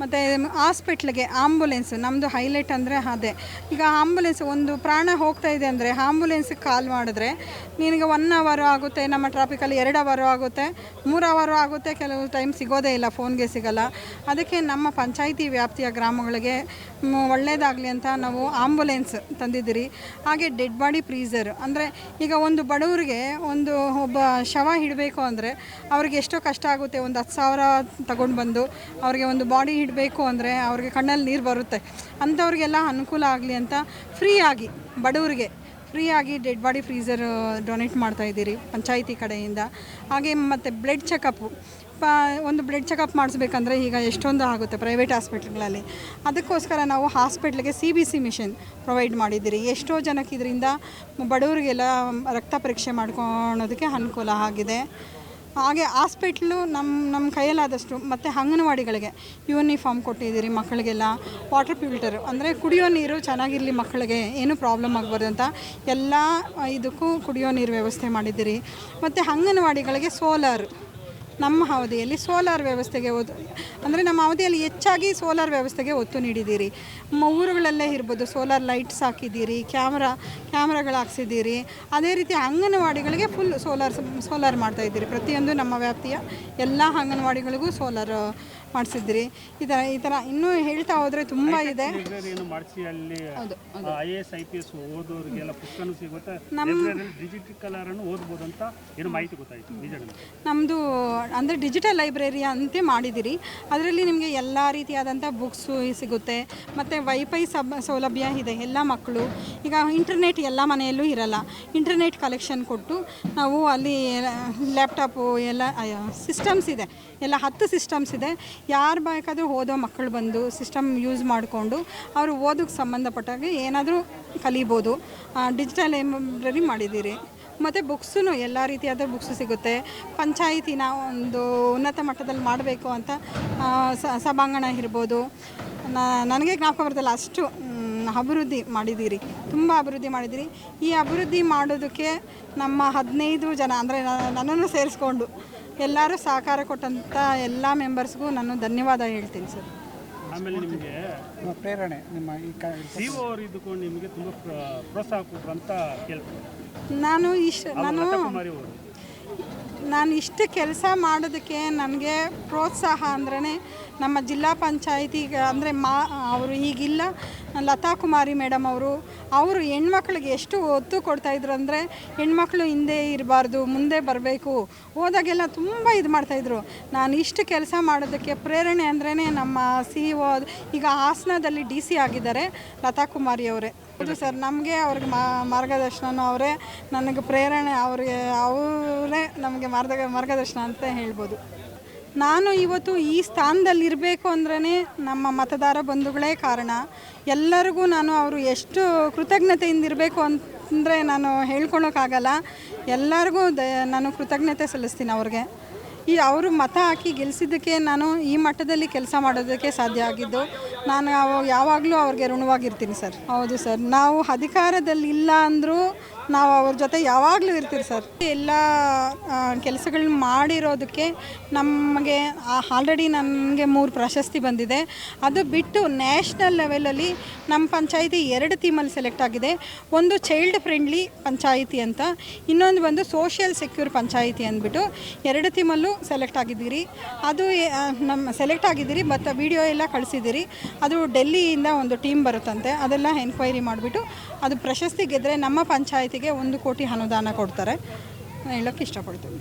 [SPEAKER 7] ಮತ್ತು ಹಾಸ್ಪಿಟ್ಲಿಗೆ ಆಂಬುಲೆನ್ಸ್ ನಮ್ಮದು ಹೈಲೈಟ್ ಅಂದರೆ ಅದೇ. ಈಗ ಆಂಬುಲೆನ್ಸ್ ಒಂದು ಪ್ರಾಣ ಹೋಗ್ತಾ ಇದೆ ಅಂದರೆ ಆಂಬುಲೆನ್ಸಿಗೆ ಕಾಲ್ ಮಾಡಿದ್ರೆ ನಿನಗೆ ಒನ್ ಅವರು ಆಗುತ್ತೆ, ನಮ್ಮ ಟ್ರಾಫಿಕಲ್ಲಿ ಎರಡು ಅವರು ಆಗುತ್ತೆ, ಮೂರು ಅವರು ಆಗುತ್ತೆ, ಕೆಲವು ಟೈಮ್ ಸಿಗೋದೇ ಇಲ್ಲ ಫೋನ್ಗೆ ಸಿಗಲ್ಲ. ಅದಕ್ಕೆ ನಮ್ಮ ಪಂಚಾಯಿತಿ ವ್ಯಾಪ್ತಿಯ ಗ್ರಾಮಗಳಿಗೆ ಒಳ್ಳೆಯದಾಗಲಿ ಅಂತ ನಾವು ಆಂಬುಲೆನ್ಸ್ ತಂದಿದ್ದೀರಿ. ಹಾಗೆ ಡೆಡ್ ಬಾಡಿ ಫ್ರೀಸರ್ ಅಂದರೆ ಈಗ ಒಂದು ಬಡವರಿಗೆ ಒಂದು ಒಬ್ಬ ಶವ ಇಡಬೇಕು ಅಂದರೆ ಅವ್ರಿಗೆ ಎಷ್ಟೋ ಕಷ್ಟ ಆಗುತ್ತೆ. ಒಂದು ಹತ್ತು ಸಾವಿರ ತಗೊಂಡು ಬಂದು ಅವ್ರಿಗೆ ಒಂದು ಬಾಡಿ ಹಿಡಬೇಕು ಅಂದರೆ ಅವ್ರಿಗೆ ಕಣ್ಣಲ್ಲಿ ನೀರು ಬರುತ್ತೆ. ಅಂಥವ್ರಿಗೆಲ್ಲ ಅನುಕೂಲ ಆಗಲಿ ಅಂತ ಫ್ರೀಯಾಗಿ ಬಡವರಿಗೆ ಫ್ರೀಯಾಗಿ ಡೆಡ್ ಬಾಡಿ ಫ್ರೀಸರ್ ಡೊನೇಟ್ ಮಾಡ್ತಾ ಇದ್ದೀರಿ ಪಂಚಾಯಿತಿ ಕಡೆಯಿಂದ. ಹಾಗೆ ಮತ್ತು ಬ್ಲಡ್ ಚೆಕಪ್ಪು ಒಂದು ಬ್ಲಡ್ ಚೆಕಪ್ ಮಾಡಿಸ್ಬೇಕಂದ್ರೆ ಈಗ ಎಷ್ಟೊಂದು ಆಗುತ್ತೆ ಪ್ರೈವೇಟ್ ಹಾಸ್ಪಿಟ್ಲ್ಗಳಲ್ಲಿ ಅದಕ್ಕೋಸ್ಕರ ನಾವು ಹಾಸ್ಪಿಟ್ಲಿಗೆ C B C machine provide ಮಾಡಿದ್ದೀರಿ. ಎಷ್ಟೋ ಜನಕ್ಕೆ ಇದರಿಂದ ಬಡವರಿಗೆಲ್ಲ ರಕ್ತ ಪರೀಕ್ಷೆ ಮಾಡ್ಕೊಳೋದಕ್ಕೆ ಅನುಕೂಲ ಆಗಿದೆ. ಹಾಗೆ ಹಾಸ್ಪಿಟ್ಲು ನಮ್ಮ ನಮ್ಮ ಕೈಯಲ್ಲಾದಷ್ಟು ಮತ್ತು ಅಂಗನವಾಡಿಗಳಿಗೆ ಯೂನಿಫಾರ್ಮ್ ಕೊಟ್ಟಿದ್ದೀರಿ ಮಕ್ಕಳಿಗೆಲ್ಲ. ವಾಟರ್ ಫಿಲ್ಟರ್ ಅಂದರೆ ಕುಡಿಯೋ ನೀರು ಚೆನ್ನಾಗಿರಲಿ ಮಕ್ಕಳಿಗೆ, ಏನೂ ಪ್ರಾಬ್ಲಮ್ ಆಗಬಾರ್ದು ಅಂತ ಎಲ್ಲ ಇದಕ್ಕೂ ಕುಡಿಯೋ ನೀರು ವ್ಯವಸ್ಥೆ ಮಾಡಿದ್ದೀರಿ. ಮತ್ತು ಅಂಗನವಾಡಿಗಳಿಗೆ ಸೋಲಾರ್ ನಮ್ಮ ಅವಧಿಯಲ್ಲಿ ಸೋಲಾರ್ ವ್ಯವಸ್ಥೆಗೆ ಒತ್ತು, ಅಂದರೆ ನಮ್ಮ ಅವಧಿಯಲ್ಲಿ ಹೆಚ್ಚಾಗಿ ಸೋಲಾರ್ ವ್ಯವಸ್ಥೆಗೆ ಒತ್ತು ನೀಡಿದ್ದೀರಿ. ಊರುಗಳಲ್ಲೇ ಇರ್ಬೋದು ಸೋಲಾರ್ ಲೈಟ್ಸ್ ಹಾಕಿದ್ದೀರಿ, ಕ್ಯಾಮ್ರಾ, ಕ್ಯಾಮ್ರಾಗಳು ಹಾಕ್ಸಿದ್ದೀರಿ. ಅದೇ ರೀತಿ ಅಂಗನವಾಡಿಗಳಿಗೆ ಫುಲ್ ಸೋಲಾರ್ ಸೋಲಾರ್ ಮಾಡ್ತಾಯಿದ್ದೀರಿ ಪ್ರತಿಯೊಂದು ನಮ್ಮ ವ್ಯಾಪ್ತಿಯ ಎಲ್ಲ ಅಂಗನವಾಡಿಗಳಿಗೂ ಸೋಲಾರ್ ಮಾಡಿಸಿದ್ದೀರಿ ಈ ಥರ ಈ ಥರ ಇನ್ನೂ ಹೇಳ್ತಾ ಹೋದರೆ ತುಂಬ ಇದೆ.
[SPEAKER 3] ಲೈಬ್ರರಿಯನ್ನು ಮಾಡಿಸಿ ಅಲ್ಲಿ
[SPEAKER 7] ಹೌದು
[SPEAKER 3] I A S I P S ಓದೋರಿಗೆಲ್ಲ ಪುಸ್ತಕನೂ ಸಿಗುತ್ತೆ. ಲೈಬ್ರರಿಯಲ್ಲಿ ಡಿಜಿಟಲ್ ಕಲರನ್ನು ಓದ್ಬೋದು ಅಂತ ಏನು ಮಾಹಿತಿ ಗೊತ್ತಾಯಿತು ನಿಜ
[SPEAKER 7] ನಮ್ಮದು ಅಂದರೆ ಡಿಜಿಟಲ್ ಲೈಬ್ರರಿ ಅಂತ ಮಾಡಿದ್ದೀರಿ ಅದರಲ್ಲಿ ನಿಮಗೆ ಎಲ್ಲ ರೀತಿಯಾದಂಥ ಬುಕ್ಸು ಸಿಗುತ್ತೆ. ಮತ್ತು ವೈಫೈ ಸಬ್ ಸೌಲಭ್ಯ ಇದೆ ಎಲ್ಲ ಮಕ್ಕಳು. ಈಗ ಇಂಟರ್ನೆಟ್ ಎಲ್ಲ ಮನೆಯಲ್ಲೂ ಇರಲ್ಲ. ಇಂಟರ್ನೆಟ್ ಕಲೆಕ್ಷನ್ ಕೊಟ್ಟು ನಾವು ಅಲ್ಲಿ ಲ್ಯಾಪ್ಟಾಪು ಎಲ್ಲ ಸಿಸ್ಟಮ್ಸ್ ಇದೆ. ಎಲ್ಲ ಹತ್ತು ಸಿಸ್ಟಮ್ಸ್ ಇದೆ. ಯಾರು ಬೇಕಾದರೂ ಓದೋ ಮಕ್ಕಳು ಬಂದು ಸಿಸ್ಟಮ್ ಯೂಸ್ ಮಾಡಿಕೊಂಡು ಅವರು ಓದೋಕ್ಕೆ ಸಂಬಂಧಪಟ್ಟಾಗೆ ಏನಾದರೂ ಕಲಿಬೋದು. ಡಿಜಿಟಲ್ ಲೈಬ್ರರಿ ಮಾಡಿದ್ದೀರಿ. ಮತ್ತು ಬುಕ್ಸೂ ಎಲ್ಲ ರೀತಿಯಾದ ಬುಕ್ಸು ಸಿಗುತ್ತೆ. ಪಂಚಾಯಿತಿನ ಒಂದು ಉನ್ನತ ಮಟ್ಟದಲ್ಲಿ ಮಾಡಬೇಕು ಅಂತ ಸಭಾಂಗಣ ಇರ್ಬೋದು. ನನಗೆ ಜ್ಞಾಪಕ ಬರ್ತಲ್ಲ ಅಷ್ಟು ಅಭಿವೃದ್ಧಿ ಮಾಡಿದ್ದೀರಿ. ತುಂಬ ಅಭಿವೃದ್ಧಿ ಮಾಡಿದ್ದೀರಿ. ಈ ಅಭಿವೃದ್ಧಿ ಮಾಡೋದಕ್ಕೆ ನಮ್ಮ ಹದಿನೈದು ಜನ, ಅಂದರೆ ನನ್ನನ್ನು ಸೇರಿಸ್ಕೊಂಡು ಎಲ್ಲರೂ ಸಹಕಾರ ಕೊಟ್ಟಂಥ ಎಲ್ಲ ಮೆಂಬರ್ಸ್ಗೂ ನಾನು ಧನ್ಯವಾದ ಹೇಳ್ತೀನಿ ಸರ್
[SPEAKER 3] ಆಮೇಲೆ ನಿಮಗೆ
[SPEAKER 8] ಪ್ರೇರಣೆ ನಿಮ್ಮ ಈ ಕ
[SPEAKER 3] ಸಿ ಒ ಅವರು ಇದ್ದುಕೊಂಡು ನಿಮಗೆ ತುಂಬ ಪ್ರ- ಪ್ರೋತ್ಸಾಹ ಕೊಟ್ಟರು ಅಂತ ಕೇಳ್ತೀನಿ.
[SPEAKER 7] ನಾನು ಇಷ್ಟ ನಾನು ನಾನು ಇಷ್ಟು ಕೆಲಸ ಮಾಡೋದಕ್ಕೆ ನನಗೆ ಪ್ರೋತ್ಸಾಹ ಅಂದ್ರೇ ನಮ್ಮ ಜಿಲ್ಲಾ ಪಂಚಾಯಿತಿ, ಅಂದರೆ ಮಾ, ಅವರು ಈಗಿಲ್ಲ, ಲತಾ ಕುಮಾರಿ ಮೇಡಮ್ ಅವರು ಅವರು ಹೆಣ್ಮಕ್ಳಿಗೆ ಎಷ್ಟು ಒತ್ತು ಕೊಡ್ತಾಯಿದ್ರು ಅಂದರೆ ಹೆಣ್ಮಕ್ಳು ಹಿಂದೆ ಇರಬಾರ್ದು, ಮುಂದೆ ಬರಬೇಕು, ಹೋದಾಗೆಲ್ಲ ತುಂಬ ಇದು ಮಾಡ್ತಾಯಿದ್ರು ನಾನು ಇಷ್ಟು ಕೆಲಸ ಮಾಡೋದಕ್ಕೆ ಪ್ರೇರಣೆ ಅಂದ್ರೇ ನಮ್ಮ ಸಿ ಒ ಈಗ ಹಾಸನದಲ್ಲಿ ಡಿ ಸಿ ಆಗಿದ್ದಾರೆ ಲತಾ ಕುಮಾರಿ ಅವರೇ. ಹೌದು ಸರ್, ನಮಗೆ ಅವ್ರಿಗೆ ಮಾರ್ಗದರ್ಶನ ಅವರೇ. ನನಗೆ ಪ್ರೇರಣೆ ಅವ್ರಿಗೆ, ಅವರೇ ನಮಗೆ ಮಾರ್ಗ ಮಾರ್ಗದರ್ಶನ ಅಂತ ಹೇಳ್ಬೋದು. ನಾನು ಇವತ್ತು ಈ ಸ್ಥಾನದಲ್ಲಿ ಇರಬೇಕು ಅಂದ್ರೇ ನಮ್ಮ ಮತದಾರ ಬಂಧುಗಳೇ ಕಾರಣ. ಎಲ್ಲರಿಗೂ ನಾನು ಅವರು ಎಷ್ಟು ಕೃತಜ್ಞತೆಯಿಂದ ಇರಬೇಕು ಅಂತಂದರೆ ನಾನು ಹೇಳ್ಕೊಳೋಕ್ಕಾಗಲ್ಲ. ಎಲ್ಲರಿಗೂ ದ ನಾನು ಕೃತಜ್ಞತೆ ಸಲ್ಲಿಸ್ತೀನಿ ಅವ್ರಿಗೆ. ಈ ಅವರು ಮತ ಹಾಕಿ ಗೆಲ್ಲಿಸಿದ್ದಕ್ಕೆ ನಾನು ಈ ಮಟ್ಟದಲ್ಲಿ ಕೆಲಸ ಮಾಡೋದಕ್ಕೆ ಸಾಧ್ಯ ಆಗಿದ್ದು, ನಾನು ಯಾವಾಗಲೂ ಅವ್ರಿಗೆ ಋಣವಾಗಿರ್ತೀನಿ ಸರ್. ಹೌದು ಸರ್. ನಾವು ಅಧಿಕಾರದಲ್ಲಿ ಇಲ್ಲ ಅಂದರೂ ನಾವು ಅವ್ರ ಜೊತೆ ಯಾವಾಗಲೂ ಇರ್ತೀವಿ ಸರ್. ಎಲ್ಲ ಕೆಲಸಗಳನ್ನ ಮಾಡಿರೋದಕ್ಕೆ ನಮಗೆ ಆಲ್ರೆಡಿ ನನಗೆ ಮೂರು ಪ್ರಶಸ್ತಿ ಬಂದಿದೆ. ಅದು ಬಿಟ್ಟು ನ್ಯಾಷನಲ್ ಲೆವೆಲಲ್ಲಿ ನಮ್ಮ ಪಂಚಾಯಿತಿ ಎರಡು ಥೀಮಲ್ಲಿ ಸೆಲೆಕ್ಟ್ ಆಗಿದೆ. ಒಂದು ಚೈಲ್ಡ್ ಫ್ರೆಂಡ್ಲಿ ಪಂಚಾಯಿತಿ ಅಂತ, ಇನ್ನೊಂದು ಬಂದು ಸೋಷಿಯಲ್ ಸೆಕ್ಯೂರ್ ಪಂಚಾಯಿತಿ ಅಂದ್ಬಿಟ್ಟು ಎರಡು ಥೀಮಲ್ಲೂ ಸೆಲೆಕ್ಟ್ ಆಗಿದ್ದೀರಿ. ಅದು ನಮ್ಮ ಸೆಲೆಕ್ಟ್ ಆಗಿದ್ದೀರಿ, ಮತ್ತು ವಿಡಿಯೋ ಎಲ್ಲ ಕಳಿಸಿದ್ದೀರಿ. ಅದು ಡೆಲ್ಲಿಯಿಂದ ಒಂದು ಟೀಮ್ ಬರುತ್ತಂತೆ, ಅದೆಲ್ಲ ಎನ್ಕ್ವೈರಿ ಮಾಡಿಬಿಟ್ಟು ಅದು ಪ್ರಶಸ್ತಿ ಗೆದ್ದರೆ ನಮ್ಮ ಪಂಚಾಯಿತಿಗೆ ಒಂದು ಕೋಟಿ ಅನುದಾನ ಕೊಡ್ತಾರೆ. ಹೇಳೋಕ್ಕೆ ಇಷ್ಟಪಡ್ತೀನಿ.